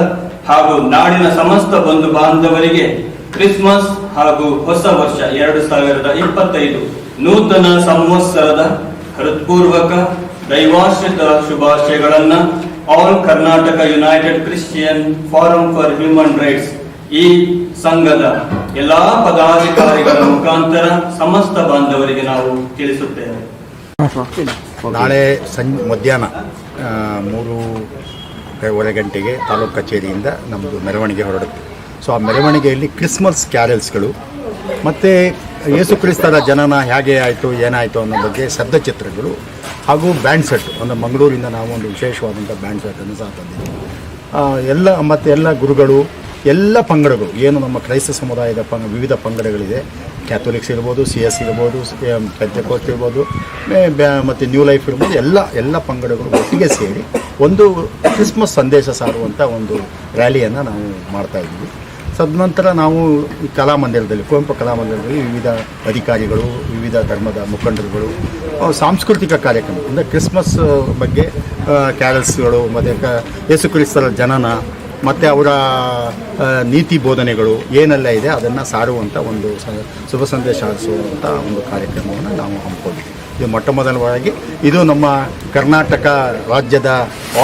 ಹಾಗೂ ನಾಡಿನ ಸಮಸ್ತ ಬಂಧು ಬಾಂಧವರಿಗೆ ಕ್ರಿಸ್ಮಸ್ ಹಾಗೂ ಹೊಸ ವರ್ಷ ಎರಡು ಸಾವಿರದ ಇಪ್ಪತ್ತೈದು ನೂತನ ಸಂವತ್ಸರದ ಹೃತ್ಪೂರ್ವಕ ದೈವಾಶ್ರಿತ ಶುಭಾಶಯಗಳನ್ನ All Karnataka United Christian Forum for Human Rights ಈ ಸಂಘದ ಎಲ್ಲಾ ಪದಾಧಿಕಾರಿಗಳ ಮುಖಾಂತರ ಸಮಸ್ತ ಬಾಂಧವರಿಗೆ ನಾವು ತಿಳಿಸುತ್ತೇವೆ. ನಾಳೆ ಸಂಜೆ ಮಧ್ಯಾಹ್ನ ಮೂರುವರೆ ಗಂಟೆಗೆ ತಾಲೂಕು ಕಚೇರಿಯಿಂದ ನಮ್ಮದು ಮೆರವಣಿಗೆ ಹೊರಡುತ್ತೆ. ಸೊ ಆ ಮೆರವಣಿಗೆಯಲ್ಲಿ ಕ್ರಿಸ್ಮಸ್ ಕ್ಯಾರಲ್ಸ್ಗಳು, ಮತ್ತು ಯೇಸು ಕ್ರಿಸ್ತರ ಜನನ ಹೇಗೆ ಆಯಿತು, ಏನಾಯಿತು ಅನ್ನೋ ಬಗ್ಗೆ ಶಬ್ದಚಿತ್ರಗಳು, ಹಾಗೂ ಬ್ಯಾಂಡ್ ಸೆಟ್, ಒಂದು ಮಂಗಳೂರಿಂದ ನಾವು ಒಂದು ವಿಶೇಷವಾದಂಥ ಬ್ಯಾಂಡ್ ಸೆಟ್ಟನ್ನು ಸಹ ತಂದಿದ್ದೀವಿ. ಎಲ್ಲ, ಮತ್ತು ಎಲ್ಲ ಗುರುಗಳು ಎಲ್ಲ ಪಂಗಡಗಳು, ಏನು ನಮ್ಮ ಕ್ರೈಸ್ತ ಸಮುದಾಯದ ಪಂಗ, ವಿವಿಧ ಪಂಗಡಗಳಿದೆ. ಕ್ಯಾಥೋಲಿಕ್ಸ್ ಇರ್ಬೋದು ಸಿ ಎಸ್ ಇರ್ಬೋದು ಪೆಂತೆಕೋಸ್ ಇರ್ಬೋದು ಮತ್ತು ನ್ಯೂ ಲೈಫ್ ಇರ್ಬೋದು, ಎಲ್ಲ ಎಲ್ಲ ಪಂಗಡಗಳು ಒಟ್ಟಿಗೆ ಸೇರಿ ಒಂದು ಕ್ರಿಸ್ಮಸ್ ಸಂದೇಶ ಸಾರುವಂಥ ಒಂದು ರ್ಯಾಲಿಯನ್ನು ನಾವು ಮಾಡ್ತಾ ಇದ್ದೀವಿ. ತದನಂತರ ನಾವು ಕಲಾಮಂದಿರದಲ್ಲಿ, ಕುವೆಂಪು ಕಲಾಮಂದಿರದಲ್ಲಿ ವಿವಿಧ ಅಧಿಕಾರಿಗಳು, ವಿವಿಧ ಧರ್ಮದ ಮುಖಂಡರುಗಳು ಸಾಂಸ್ಕೃತಿಕ ಕಾರ್ಯಕ್ರಮ ಅಂದರೆ ಕ್ರಿಸ್ಮಸ್ ಬಗ್ಗೆ ಕ್ಯಾರಲ್ಸ್ಗಳು ಮತ್ತು, ಕ, ಯೇಸು ಕ್ರಿಸ್ತರ ಜನನ ಮತ್ತು ಅವರ ನೀತಿ ಬೋಧನೆಗಳು ಏನೆಲ್ಲ ಇದೆ ಅದನ್ನು ಸಾರುವಂಥ ಒಂದು ಶುಭ ಸಂದೇಶ ಆರಿಸುವಂಥ ಒಂದು ಕಾರ್ಯಕ್ರಮವನ್ನು ನಾವು ಹಮ್ಮಿಕೊಂಡಿದ್ದೀವಿ. ಇದು ಮೊಟ್ಟ ಮೊದಲವಾಗಿ ಇದು ನಮ್ಮ ಕರ್ನಾಟಕ ರಾಜ್ಯದ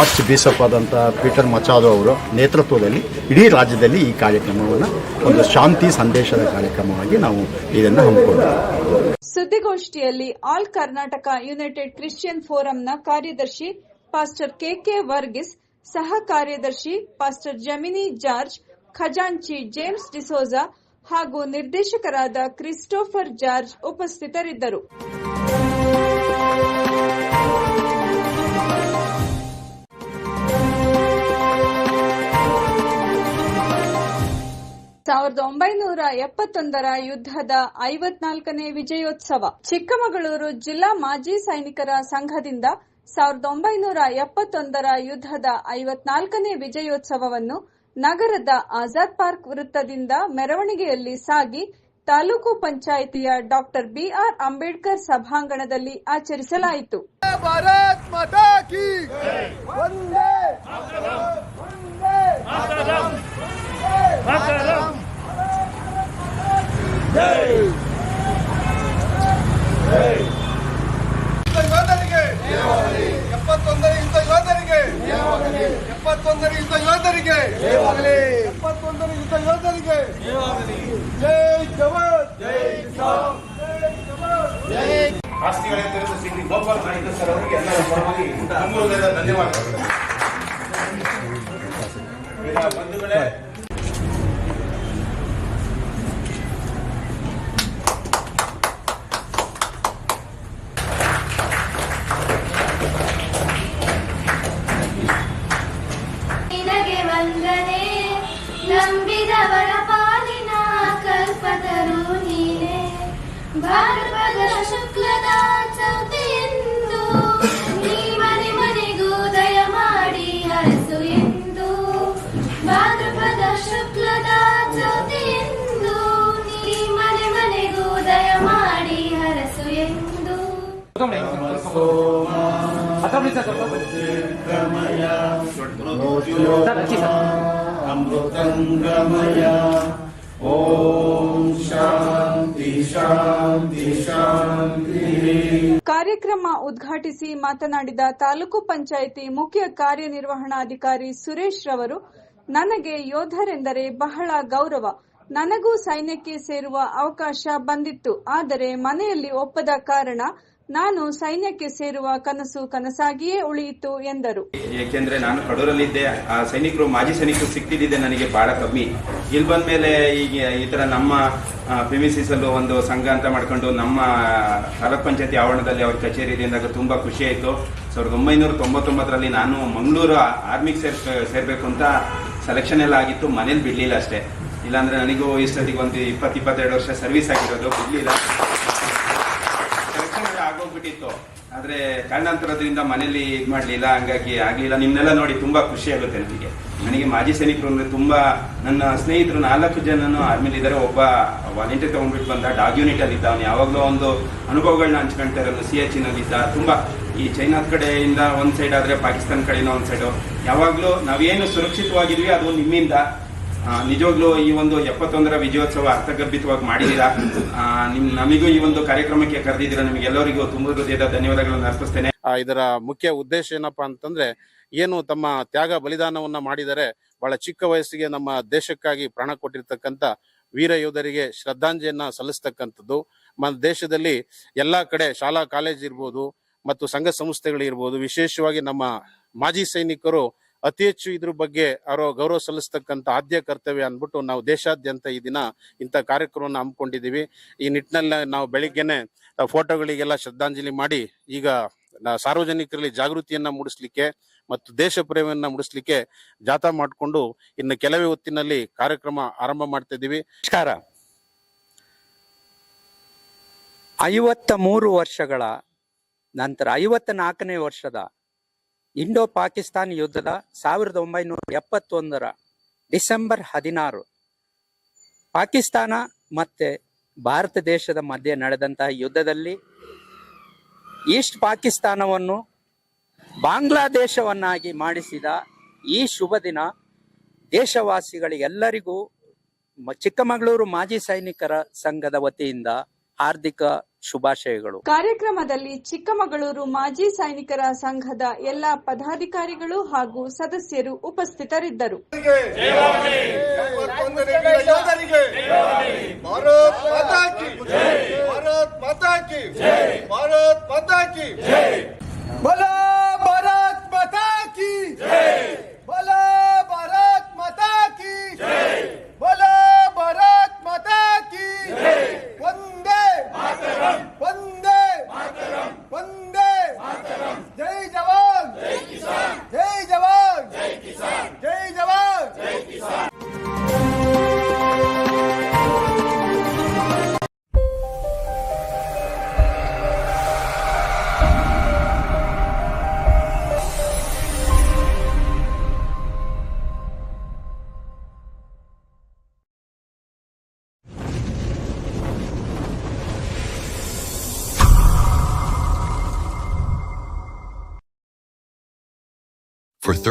ಆರ್ಚ್ ಬಿಷಪ್ ಆದಂಥ ಪೀಟರ್ ಮಚಾದೋ ಅವರು ನೇತೃತ್ವದಲ್ಲಿ, ಇಡೀ ರಾಜ್ಯದಲ್ಲಿ ಈ ಕಾರ್ಯಕ್ರಮವನ್ನು ಒಂದು ಶಾಂತಿ ಸಂದೇಶದ ಕಾರ್ಯಕ್ರಮವಾಗಿ ನಾವು ಇದನ್ನು ಹಮ್ಮಿಕೊಂಡಿದ್ದೀವಿ. ಸುದ್ದಿಗೋಷ್ಠಿಯಲ್ಲಿ ಆಲ್ ಕರ್ನಾಟಕ ಯುನೈಟೆಡ್ ಕ್ರಿಶ್ಚಿಯನ್ ಫೋರಂನ ಕಾರ್ಯದರ್ಶಿ ಪಾಸ್ಟರ್ ಕೆಕೆ ವರ್ಗಿಸ್ ಸಹ ಕಾರ್ಯದರ್ಶಿ ಪಾಸ್ಟರ್ ಜಮಿನಿ ಜಾರ್ಜ್, ಖಜಾಂಚಿ ಜೇಮ್ಸ್ ಡಿಸೋಜಾ ಹಾಗೂ ನಿರ್ದೇಶಕರಾದ ಕ್ರಿಸ್ಟೋಫರ್ ಜಾರ್ಜ್ ಉಪಸ್ಥಿತರಿದ್ದರು. ಸಾವಿರದ ಒಂಬೈನೂರ ಎಪ್ಪತ್ತೊಂದರ ಯುದ್ಧದ ಐವತ್ನಾಲ್ಕನೇ ವಿಜಯೋತ್ಸವ ಚಿಕ್ಕಮಗಳೂರು ಜಿಲ್ಲಾ ಮಾಜಿ ಸೈನಿಕರ ಸಂಘದಿಂದ ಸಾವಿರದ ಒಂಬೈನೂರ ಎಪ್ಪತ್ತೊಂದರ ಯುದ್ಧದ ಐವತ್ನಾಲ್ಕನೇ ವಿಜಯೋತ್ಸವವನ್ನು ನಗರದ ಆಜಾದ್ ಪಾರ್ಕ್ ವೃತ್ತದಿಂದ ಮೆರವಣಿಗೆಯಲ್ಲಿ ಸಾಗಿ ತಾಲೂಕು ಪಂಚಾಯಿತಿಯ ಡಾಕ್ಟರ್ ಬಿಆರ್ ಅಂಬೇಡ್ಕರ್ ಸಭಾಂಗಣದಲ್ಲಿ ಆಚರಿಸಲಾಯಿತು Hey! ಎಪ್ಪತ್ತೊಂದರ ಯುದ್ಧ ಯೋಧರಿಗೆ. ಎಪ್ಪತ್ತೊಂದರ ಯುದ್ಧ ಯೋಧರಿಗೆ. ಎಪ್ಪತ್ತೊಂದರ ಯುದ್ಧ ಯೋಧರಿಗೆ. ಜೈ ಜವಾನ್. ಜೈ ಕಿಸಾನ್. ಜೈ ಆಸ್ತಿಗಳೇ ತಿಳಿದ ಶ್ರೀ ಗೋಪಾಲ್ ನಾಯ್ಕ ಸರ್ ಅವರಿಗೆ ಎಲ್ಲರ ಪರವಾಗಿ ಧನ್ಯವಾದಗಳು. ಕಾರ್ಯಕ್ರಮ ಉದ್ಘಾಟಿಸಿ ಮಾತನಾಡಿದ ತಾಲೂಕು ಪಂಚಾಯಿತಿ ಮುಖ್ಯ ಕಾರ್ಯನಿರ್ವಹಣಾಧಿಕಾರಿ ಸುರೇಶ್ ರವರು, ನನಗೆ ಯೋಧರೆಂದರೆ ಬಹಳ ಗೌರವ. ನನಗೂ ಸೈನ್ಯಕ್ಕೆ ಸೇರುವ ಅವಕಾಶ ಬಂದಿತ್ತು. ಆದರೆ ಮನೆಯಲ್ಲಿ ಒಪ್ಪದ ಕಾರಣ ನಾನು ಸೈನ್ಯಕ್ಕೆ ಸೇರುವ ಕನಸು ಕನಸಾಗಿಯೇ ಉಳಿಯಿತು ಎಂದರು. ಏಕೆಂದ್ರೆ ನಾನು ಕಡೂರಲ್ಲಿದ್ದೆ. ಆ ಸೈನಿಕರು, ಮಾಜಿ ಸೈನಿಕರು ಸಿಕ್ತಿದ್ದೆ ನನಗೆ ಬಹಳ ಕಮ್ಮಿ. ಇಲ್ಲಿ ಬಂದ್ಮೇಲೆ ಈಗ ಈ ತರ ನಮ್ಮ ಅಲ್ಲೂ ಒಂದು ಸಂಘ ಅಂತ ಮಾಡ್ಕೊಂಡು ನಮ್ಮ ತಾಲೂಕ್ ಪಂಚಾಯತಿ ಆವರಣದಲ್ಲಿ ಅವ್ರ ಕಚೇರಿ ಇದೆ ತುಂಬಾ ಖುಷಿ ಆಯ್ತು. ಸಾವಿರದ ಒಂಬೈನೂರ ತೊಂಬತ್ತೊಂಬತ್ತರಲ್ಲಿ ನಾನು ಮಂಗಳೂರು ಆರ್ಮಿಗೆ ಸೇರ್, ಸೇರ್ಬೇಕು ಅಂತ ಸೆಲೆಕ್ಷನ್ ಎಲ್ಲ ಆಗಿತ್ತು. ಮನೇಲಿ ಬಿಡ್ಲಿಲ್ಲ ಅಷ್ಟೇ. ಇಲ್ಲಾಂದ್ರೆ ನನಗೂ ಇಷ್ಟೊತ್ತಿಗೆ ಒಂದು ಇಪ್ಪತ್ತು, ಇಪ್ಪತ್ತೆರಡು ವರ್ಷ ಸರ್ವಿಸ್ ಆಗಿರೋದು. ಬಿಡ್ಲಿಲ್ಲ. ಆಗೋಗ್ಬಿಟ್ಟಿತ್ತು ಆದ್ರೆ ಕಾರಣಾಂತರದಿಂದ ಮನೇಲಿ ಇದ್ ಮಾಡ್ಲಿಲ್ಲ, ಹಂಗಾಗಿ ಆಗ್ಲಿಲ್ಲ. ನಿಮ್ನೆಲ್ಲ ನೋಡಿ ತುಂಬಾ ಖುಷಿ ಆಗುತ್ತೆ ನನಗೆ ನನಗೆ ಮಾಜಿ ಸೈನಿಕರು ಅಂದ್ರೆ ತುಂಬಾ ನನ್ನ ಸ್ನೇಹಿತರು ನಾಲ್ಕು ಜನನು ಆರ್ಮಿಲಿ ಇದ್ದಾರೆ. ಒಬ್ಬ ವಾಲಂಟಿಯರ್ ತಗೊಂಡ್ಬಿಟ್ಟು ಬಂದ ಡಾಗ್ ಯೂನಿಟ್ ಅಲ್ಲಿ ಇದ್ದ. ಅವ್ನು ಯಾವಾಗಲೂ ಒಂದು ಅನುಭವಗಳನ್ನ ಹಂಚ್ಕೊಳ್ತಾ ಇರೋದು ಸಿ ಎಚ್ನಲ್ಲಿ ಇದ್ದ. ತುಂಬಾ ಈ ಚೈನಾ ಕಡೆಯಿಂದ ಒಂದ್ ಸೈಡ್ ಆದ್ರೆ ಪಾಕಿಸ್ತಾನ ಕಡೆಯಿಂದ ಒಂದ್ ಸೈಡ್ ಯಾವಾಗ್ಲೂ ನಾವೇನು ಸುರಕ್ಷಿತವಾಗಿದ್ವಿ, ಅದು ನಿಮ್ಮಿಂದ. ನಿಜವಾಗ್ಲೂ ಈ ಒಂದು ಎಪ್ಪತ್ತೊಂದರ ವಿಜಯೋತ್ಸವ ಅರ್ಥಗರ್ಭಿತವಾಗಿ ಮಾಡಿದ್ದೀರಾ? ನಿಮ್, ನಮಿಗೂ ಈ ಒಂದು ಕಾರ್ಯಕ್ರಮಕ್ಕೆ ಕರೆದಿದ್ದೀರಾ? ನಿಮಗೆಲ್ಲರಿಗೂ ತುಂಬ ಹೃದಯದ ಧನ್ಯವಾದಗಳನ್ನು ಅರ್ಪಿಸ್ತೇನೆ. ಇದರ ಮುಖ್ಯ ಉದ್ದೇಶ ಏನಪ್ಪಾ ಅಂತಂದ್ರೆ, ಏನು ತಮ್ಮ ತ್ಯಾಗ ಬಲಿದಾನವನ್ನ ಮಾಡಿದರೆ, ಬಹಳ ಚಿಕ್ಕ ವಯಸ್ಸಿಗೆ ನಮ್ಮ ದೇಶಕ್ಕಾಗಿ ಪ್ರಾಣ ಕೊಟ್ಟಿರ್ತಕ್ಕಂಥ ವೀರ ಯೋಧರಿಗೆ ಶ್ರದ್ಧಾಂಜಲಿಯನ್ನ ಸಲ್ಲಿಸ್ತಕ್ಕಂಥದ್ದು. ದೇಶದಲ್ಲಿ ಎಲ್ಲಾ ಕಡೆ ಶಾಲಾ, ಕಾಲೇಜ್ ಇರ್ಬೋದು, ಮತ್ತು ಸಂಘ ಸಂಸ್ಥೆಗಳಿರ್ಬೋದು ವಿಶೇಷವಾಗಿ ನಮ್ಮ ಮಾಜಿ ಸೈನಿಕರು ಅತಿ ಹೆಚ್ಚು ಇದ್ರ ಬಗ್ಗೆ ಅವರ ಗೌರವ ಸಲ್ಲಿಸ್ತಕ್ಕಂಥ ಆದ್ಯ ಕರ್ತವ್ಯ ಅಂದ್ಬಿಟ್ಟು ನಾವು ದೇಶಾದ್ಯಂತ ಈ ದಿನ ಇಂಥ ಕಾರ್ಯಕ್ರಮವನ್ನು ಹಮ್ಮಿಕೊಂಡಿದ್ದೀವಿ. ಈ ನಿಟ್ಟಿನಲ್ಲಿ ನಾವು ಬೆಳಿಗ್ಗೆನೆ ಫೋಟೋಗಳಿಗೆಲ್ಲ ಶ್ರದ್ಧಾಂಜಲಿ ಮಾಡಿ ಈಗ ಸಾರ್ವಜನಿಕರಲ್ಲಿ ಜಾಗೃತಿಯನ್ನ ಮೂಡಿಸ್ಲಿಕ್ಕೆ ಮತ್ತು ದೇಶ ಪ್ರೇಮವನ್ನ ಮೂಡಿಸ್ಲಿಕ್ಕೆ ಜಾಥಾ ಮಾಡಿಕೊಂಡು ಇನ್ನು ಕೆಲವೇ ಹೊತ್ತಿನಲ್ಲಿ ಕಾರ್ಯಕ್ರಮ ಆರಂಭ ಮಾಡ್ತಾ ಇದ್ದೀವಿ. ನಮಸ್ಕಾರ. ಐವತ್ತ ಮೂರು ವರ್ಷಗಳ ನಂತರ, ಐವತ್ತ ನಾಲ್ಕನೇ ವರ್ಷದ ಇಂಡೋ ಪಾಕಿಸ್ತಾನ್ ಯುದ್ಧದ ಸಾವಿರದ ಒಂಬೈನೂರ ಎಪ್ಪತ್ತೊಂದರ ಡಿಸೆಂಬರ್ ಹದಿನಾರು. ಪಾಕಿಸ್ತಾನ ಮತ್ತೆ ಭಾರತ ದೇಶದ ಮಧ್ಯೆ ನಡೆದಂತಹ ಯುದ್ಧದಲ್ಲಿ ಈಸ್ಟ್ ಪಾಕಿಸ್ತಾನವನ್ನು ಬಾಂಗ್ಲಾದೇಶವನ್ನಾಗಿ ಮಾಡಿಸಿದ ಈ ಶುಭ ದಿನ ದೇಶವಾಸಿಗಳಿಗೆಲ್ಲರಿಗೂ ಚಿಕ್ಕಮಗಳೂರು ಮಾಜಿ ಸೈನಿಕರ ಸಂಘದ ವತಿಯಿಂದ ಹಾರ್ದಿಕ ಶುಭಾಶಯಗಳು ಕಾರ್ಯಕ್ರಮದಲ್ಲಿ ಚಿಕ್ಕಮಗಳೂರು ಮಾಜಿ ಸೈನಿಕರ ಸಂಘದ ಎಲ್ಲಾ ಪದಾಧಿಕಾರಿಗಳು ಹಾಗೂ ಸದಸ್ಯರು ಉಪಸ್ಥಿತರಿದ್ದರು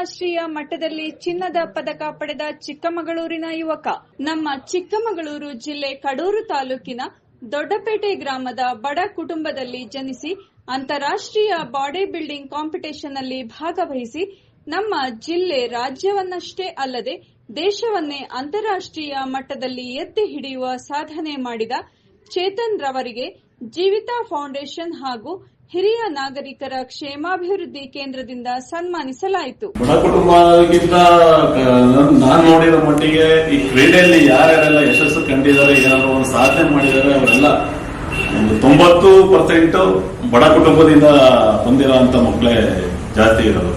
ಅಂತಾರಾಷ್ಟ್ರೀಯ ಮಟ್ಟದಲ್ಲಿ ಚಿನ್ನದ ಪದಕ ಪಡೆದ ಚಿಕ್ಕಮಗಳೂರಿನ ಯುವಕ. ನಮ್ಮ ಚಿಕ್ಕಮಗಳೂರು ಜಿಲ್ಲೆ ಕಡೂರು ತಾಲೂಕಿನ ದೊಡ್ಡಪೇಟೆ ಗ್ರಾಮದ ಬಡ ಕುಟುಂಬದಲ್ಲಿ ಜನಿಸಿ ಅಂತಾರಾಷ್ಟ್ರೀಯ ಬಾಡಿ ಬಿಲ್ಡಿಂಗ್ ಕಾಂಪಿಟೇಷನ್ನಲ್ಲಿ ಭಾಗವಹಿಸಿ ನಮ್ಮ ಜಿಲ್ಲೆ ರಾಜ್ಯವನ್ನಷ್ಟೇ ಅಲ್ಲದೆ ದೇಶವನ್ನೇ ಅಂತಾರಾಷ್ಟ್ರೀಯ ಮಟ್ಟದಲ್ಲಿ ಎತ್ತಿ ಹಿಡಿಯುವ ಸಾಧನೆ ಮಾಡಿದ ಚೇತನ್ ರವರಿಗೆ ಜೀವಿತಾ ಫೌಂಡೇಶನ್ ಹಾಗೂ ಹಿರಿಯ ನಾಗರಿಕರ ಕ್ಷೇಮಾಭಿವೃದ್ಧಿ ಕೇಂದ್ರದಿಂದ ಸನ್ಮಾನಿಸಲಾಯಿತು. ಬಡ ಕುಟುಂಬಕ್ಕಿಂತ ನಾನು ನೋಡಿರೋ ಮಟ್ಟಿಗೆ ಈ ಕ್ರೀಡೆಯಲ್ಲಿ ಯಾರ್ಯಾರೆಲ್ಲ ಯಶಸ್ಸು ಕಂಡಿದ್ದಾರೆ, ಏನಾದ್ರು ಒಂದು ಸಾಧನೆ ಮಾಡಿದ್ದಾರೆ, ಅವರೆಲ್ಲ ಒಂದು ತೊಂಬತ್ತು ಪರ್ಸೆಂಟ್ ಬಡ ಕುಟುಂಬದಿಂದ ಬಂದಿರುವಂತ ಮಕ್ಕಳೇ ಜಾಸ್ತಿ ಇರೋದು.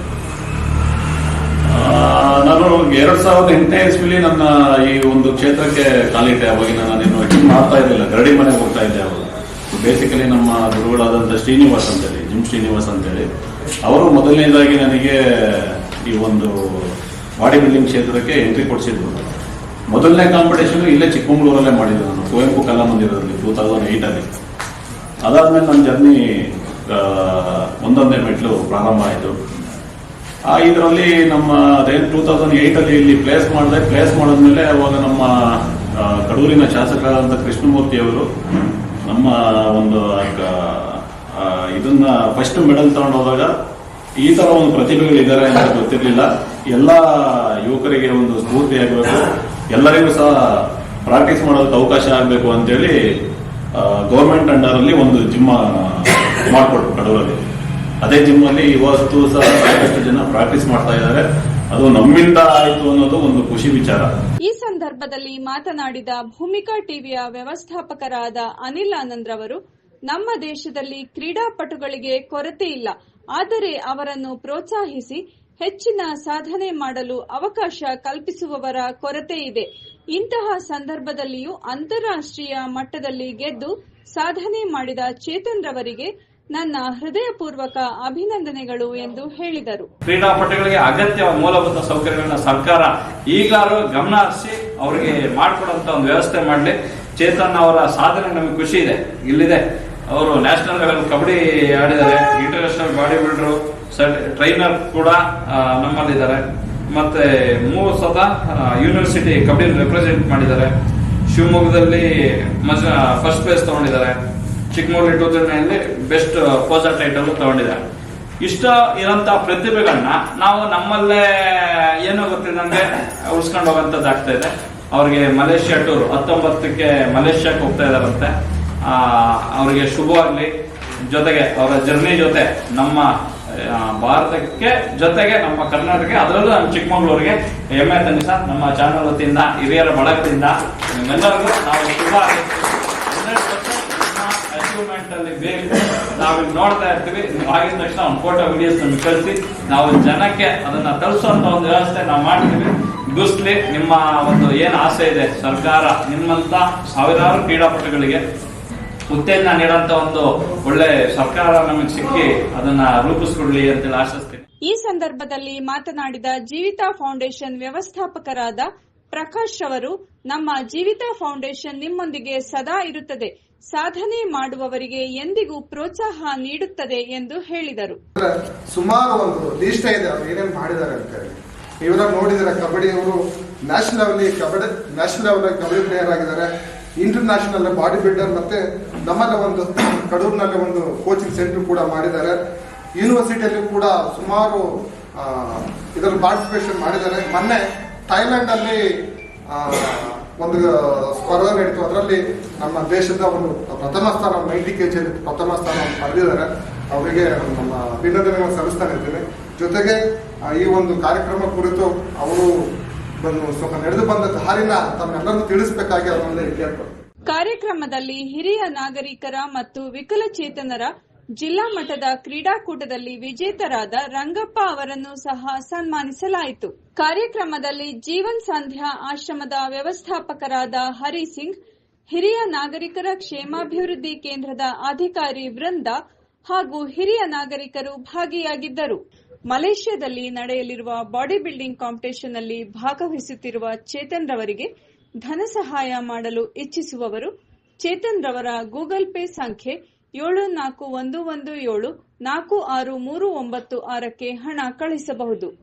ನಾನು ಎರಡ್ ಸಾವಿರದ ಎಂಟನೇ ಇಸ್ವಿಲಿ ನನ್ನ ಈ ಒಂದು ಕ್ಷೇತ್ರಕ್ಕೆ ಕಾಲಿಟ್ಟೆ ಅವಾಗಿನ ನಾನೇನು ಮಾಡ್ತಾ ಇರಲಿಲ್ಲ ಗರಡಿ ಮನೆಗೆ ಹೋಗ್ತಾ ಇದ್ದೆ ಅವಾಗ. ಬೇಸಿಕಲಿ ನಮ್ಮ ಗುರುಗಳಾದಂಥ ಶ್ರೀನಿವಾಸ್ ಅಂತೇಳಿ ಜಿಮ್ ಶ್ರೀನಿವಾಸ್ ಅಂತೇಳಿ, ಅವರು ಮೊದಲನೇದಾಗಿ ನನಗೆ ಈ ಒಂದು ಬಾಡಿ ಬಿಲ್ಡಿಂಗ್ ಕ್ಷೇತ್ರಕ್ಕೆ ಎಂಟ್ರಿ ಕೊಡಿಸಿದ್ರು. ಮೊದಲನೇ ಕಾಂಪಿಟೇಷನ್ ಇಲ್ಲೇ ಚಿಕ್ಕಮಗಳೂರಲ್ಲೇ ಮಾಡಿದ್ರು ನಾನು, ಕುವೆಂಪು ಕಲಾ ಮಂದಿರದಲ್ಲಿ ಟೂ ತೌಸಂಡ್ ಏಯ್ಟಲ್ಲಿ ಅದಾದ್ಮೇಲೆ ನನ್ನ ಜರ್ನಿ ಒಂದೊಂದೇ ಮೆಟ್ಲು ಪ್ರಾರಂಭ ಆಯಿತು. ಆ, ಇದರಲ್ಲಿ ನಮ್ಮ ಅದೇನು ಟೂ ತೌಸಂಡ್ ಏಟ್ ಅಲ್ಲಿ ಇಲ್ಲಿ ಪ್ಲೇಸ್ ಮಾಡಿದೆ ಪ್ಲೇಸ್ ಮಾಡಿದ್ಮೇಲೆ ಅವಾಗ ನಮ್ಮ ಕಡೂರಿನ ಶಾಸಕರಾದಂಥ ಕೃಷ್ಣಮೂರ್ತಿ ಅವರು ನಮ್ಮ ಒಂದು ಇದನ್ನ ಫಸ್ಟ್ ಮೆಡಲ್ ತಗೊಂಡು ಹೋದಾಗ ಈ ತರ ಒಂದು ಪ್ರತಿಭೆಗಳಿದ್ದಾರೆ ಅಂತ ಗೊತ್ತಿರಲಿಲ್ಲ. ಎಲ್ಲ ಯುವಕರಿಗೆ ಒಂದು ಸ್ಫೂರ್ತಿ ಆಗಬೇಕು. ಎಲ್ಲರಿಗೂ ಸಹ ಪ್ರಾಕ್ಟೀಸ್ ಮಾಡೋದಕ್ಕೆ ಅವಕಾಶ ಆಗಬೇಕು ಅಂತೇಳಿ ಗೌರ್ಮೆಂಟ್ ಅಂಡರ್ ಅಲ್ಲಿ ಒಂದು ಜಿಮ್ ಮಾಡಿಕೊಟ್ರು ಕಡೂರಲ್ಲಿ. ಅದೇ ಜಿಮ್ ಅಲ್ಲಿ ಇವತ್ತು ಸಹ ಸಾಕಷ್ಟು ಜನ ಪ್ರಾಕ್ಟೀಸ್ ಮಾಡ್ತಾ ಇದ್ದಾರೆ. ಅದು ನಮ್ಮಿಂದ ಆಯಿತು ಅನ್ನೋದು ಒಂದು ಖುಷಿ ವಿಚಾರ. ಈ ಸಂದರ್ಭದಲ್ಲಿ ಮಾತನಾಡಿದ ಭೂಮಿಕಾ ಟಿವಿಯ ವ್ಯವಸ್ಥಾಪಕರಾದ ಅನಿಲ್ ಆನಂದ್ ರವರು, ನಮ್ಮ ದೇಶದಲ್ಲಿ ಕ್ರೀಡಾಪಟುಗಳಿಗೆ ಕೊರತೆ ಇಲ್ಲ, ಆದರೆ ಅವರನ್ನು ಪ್ರೋತ್ಸಾಹಿಸಿ ಹೆಚ್ಚಿನ ಸಾಧನೆ ಮಾಡಲು ಅವಕಾಶ ಕಲ್ಪಿಸುವವರ ಕೊರತೆ ಇದೆ. ಇಂತಹ ಸಂದರ್ಭದಲ್ಲಿಯೂ ಅಂತಾರಾಷ್ಟ್ರೀಯ ಮಟ್ಟದಲ್ಲಿ ಗೆದ್ದು ಸಾಧನೆ ಮಾಡಿದ ಚೇತನ್ ರವರಿಗೆ ನನ್ನ ಹೃದಯಪೂರ್ವಕ ಅಭಿನಂದನೆಗಳು ಎಂದು ಹೇಳಿದರು. ಕ್ರೀಡಾಪಟುಗಳಿಗೆ ಅಗತ್ಯ ಮೂಲಭೂತ ಸೌಕರ್ಯಗಳನ್ನ ಸರ್ಕಾರ ಈಗಲೂ ಗಮನ ಹರಿಸಿ ಅವರಿಗೆ ಮಾಡಿಕೊಡುವಂತ ಒಂದು ವ್ಯವಸ್ಥೆ ಮಾಡಲಿ. ಚೇತನ್ ಅವರ ಸಾಧನೆ ನಮಗೆ ಖುಷಿ ಇದೆ. ಇಲ್ಲಿದೆ. ಅವರು ನ್ಯಾಷನಲ್ ಲೆವೆಲ್ ಕಬಡ್ಡಿ ಆಡಿದ್ದಾರೆ. ಇಂಟರ್ನ್ಯಾಷನಲ್ ಬಾಡಿ ಬಿಲ್ಡರ್ ಟ್ರೈನರ್ ಕೂಡ ನಮ್ಮಲ್ಲಿದ್ದಾರೆ. ಮತ್ತೆ ಮೂರು ಸತ ಯೂನಿವರ್ಸಿಟಿ ಕಬಡ್ಡಿ ರೆಪ್ರೆಸೆಂಟ್ ಮಾಡಿದ್ದಾರೆ. ಶಿವಮೊಗ್ಗದಲ್ಲಿ ಫಸ್ಟ್ ಪ್ಲೇಸ್ ತಗೊಂಡಿದ್ದಾರೆ. Chikkamagaluru two thousand best poser title ತಗೊಂಡಿದ್ದಾರೆ. ಇಷ್ಟ ಇರೋಂತ ಪ್ರತಿಭೆಗಳನ್ನ ನಾವು ನಮ್ಮಲ್ಲೇ ಏನೋ ಗೊತ್ತಿಲ್ಲಂಗೆ ಉಳಿಸ್ಕೊಂಡು ಹೋಗಂತದ್ದು ಆಗ್ತಾ ಇದೆ. ಅವ್ರಿಗೆ ಮಲೇಷ್ಯಾ ಟೂರ್ ಹತ್ತೊಂಬತ್ತಕ್ಕೆ ಮಲೇಷ್ಯಾಕ್ಕೆ ಹೋಗ್ತಾ ಇದಾರಂತೆ ಆ, ಅವ್ರಿಗೆ ಶುಭವಾಗ್ಲಿ. ಜೊತೆಗೆ ಅವರ ಜರ್ನಿ ಜೊತೆ ನಮ್ಮ ಭಾರತಕ್ಕೆ ಜೊತೆಗೆ ನಮ್ಮ ಕರ್ನಾಟಕ ಅದರಲ್ಲೂ ನಮ್ಮ ಚಿಕ್ಕಮಗಳೂರಿಗೆ ಹೆಮ್ಮೆ ತನಿಸ ನಮ್ಮ ಚಾನಲ್ ವತಿಯಿಂದ ಹಿರಿಯರ ಬಳಗದಿಂದ ನಿಮ್ಮೆಲ್ಲರಿಗೂ ನಾವು ಶುಭ ಅಚೀವ್ಮೆಂಟ್ ಅಲ್ಲಿ ಬೇಕು ನಾವು ನೋಡ್ತಾ ಇರ್ತೀವಿ. ನೀವು ಆಗಿದ ತಕ್ಷಣ ಒಂದು ಫೋಟೋ ವಿಡಿಯೋಸ್ ನಮ್ಗೆ ಕಳಿಸಿ. ನಾವು ಜನಕ್ಕೆ ಅದನ್ನ ತಲುಪಿಸುವಂತ ಒಂದು ವ್ಯವಸ್ಥೆ ನಾವು ಮಾಡ್ತೀವಿ ದುಸ್ಲಿ ನಿಮ್ಮ ಒಂದು ಏನ್ ಆಸೆ ಇದೆ? ಸರ್ಕಾರ ನಿಮ್ಮಂತ ಸಾವಿರಾರು ಕ್ರೀಡಾಪಟುಗಳಿಗೆ ಉತ್ತೇಜನ ನೀಡಂತ ಒಂದು ಒಳ್ಳೆ ಸರ್ಕಾರ ನಮಗೆ ಸಿಕ್ಕಿ ಅದನ್ನ ರೂಪಿಸ್ಕೊಡ್ಲಿ ಅಂತೇಳಿ ಆಶಿಸ್ತೀನಿ. ಈ ಸಂದರ್ಭದಲ್ಲಿ ಮಾತನಾಡಿದ ಜೀವಿತ ಫೌಂಡೇಶನ್ ವ್ಯವಸ್ಥಾಪಕರಾದ ಪ್ರಕಾಶ್ ಅವರು, ನಮ್ಮ ಜೀವಿತ ಫೌಂಡೇಶನ್ ನಿಮ್ಮೊಂದಿಗೆ ಸದಾ ಇರುತ್ತದೆ. ಸಾಧನೆ ಮಾಡುವವರಿಗೆ ಎಂದಿಗೂ ಪ್ರೋತ್ಸಾಹ ನೀಡುತ್ತದೆ ಎಂದು ಹೇಳಿದರು. ಸುಮಾರು ಒಂದು ಲೀಸ್ಟ್ ಇದೆ, ಅವ್ರು ಏನೇನು ಮಾಡಿದ್ದಾರೆ ಅಂತ ಹೇಳಿ. ಇವರ ನೋಡಿದರೆ ಕಬಡ್ಡಿ ಅವರು national level kabaddi national level kabaddi player ಆಗಿದ್ದಾರೆ. ಇಂಟರ್ ನ್ಯಾಷನಲ್ ಬಾಡಿ ಬಿಲ್ಡರ್ ಮತ್ತೆ ನಮ್ಮಲ್ಲಿ ಒಂದು ಕಡೂರಿನಲ್ಲಿ ಒಂದು ಕೋಚಿಂಗ್ ಸೆಂಟರ್ ಕೂಡ ಮಾಡಿದ್ದಾರೆ. ಯೂನಿವರ್ಸಿಟಿಯಲ್ಲಿ ಕೂಡ ಸುಮಾರು ಇದರಲ್ಲಿ ಪಾರ್ಟಿಸಿಪೇಷನ್ ಮಾಡಿದ್ದಾರೆ. ಮೊನ್ನೆ ಥೈಲ್ಯಾಂಡ್ ಅಲ್ಲಿ ಒಂದು ಸ್ಪರ್ಧೆ ನಡೀತು. ಅದರಲ್ಲಿ ನಮ್ಮ ದೇಶದ ಒಂದು ಪ್ರಥಮ ಸ್ಥಾನ ನೈಂಟಿ ಪ್ರಥಮ ಸ್ಥಾನ ಪಡೆದಿದ್ದಾರೆ. ಅವರಿಗೆ ನಮ್ಮ ಅಭಿನಂದನೆಗಳನ್ನು ಸಲ್ಲಿಸ್ತಾ ಇರ್ತೇನೆ. ಜೊತೆಗೆ ಈ ಒಂದು ಕಾರ್ಯಕ್ರಮ ಕುರಿತು ಅವರು ಬಂದು ಸ್ವಲ್ಪ ನಡೆದು ಬಂದ ದಾರಿನ ತಮ್ಮೆಲ್ಲರಿಗೂ ತಿಳಿಸಬೇಕಾಗಿ ಅವರಲ್ಲಿ ಕಾರ್ಯಕ್ರಮದಲ್ಲಿ ಹಿರಿಯ ನಾಗರಿಕರ ಮತ್ತು ವಿಕಲಚೇತನರ ಜಿಲ್ಲಾ ಮಟ್ಟದ ಕ್ರೀಡಾಕೂಟದಲ್ಲಿ ವಿಜೇತರಾದ ರಂಗಪ್ಪ ಅವರನ್ನು ಸಹ ಸನ್ಮಾನಿಸಲಾಯಿತು. ಕಾರ್ಯಕ್ರಮದಲ್ಲಿ ಜೀವನ್ ಸಂಧ್ಯಾ, ಆಶ್ರಮದ ವ್ಯವಸ್ಥಾಪಕರಾದ ಹರಿ ಸಿಂಗ್ ಹಿರಿಯ ನಾಗರಿಕರ ಕ್ಷೇಮಾಭಿವೃದ್ಧಿ ಕೇಂದ್ರದ ಅಧಿಕಾರಿ ವೃಂದ ಹಾಗೂ ಹಿರಿಯ ನಾಗರಿಕರು ಭಾಗಿಯಾಗಿದ್ದರು. ಮಲೇಷ್ಯಾದಲ್ಲಿ ನಡೆಯಲಿರುವ ಬಾಡಿ ಬಿಲ್ಡಿಂಗ್ ಕಾಂಪಿಟಿಷನ್ನಲ್ಲಿ ಭಾಗವಹಿಸುತ್ತಿರುವ ಚೇತನ್ ರವರಿಗೆ ಧನ ಸಹಾಯ ಮಾಡಲು ಇಚ್ಛಿಸುವವರು, ಚೇತನ್ ರವರ ಗೂಗಲ್ ಪೇ ಸಂಖ್ಯೆ ಏಳು ನಾಲ್ಕು ಒಂದು ಒಂದು ಏಳು ನಾಲ್ಕು ಆರು ಮೂರು ಒಂಬತ್ತು ಆರಕ್ಕೆ ಹಣ ಕಳಿಸಬಹುದು.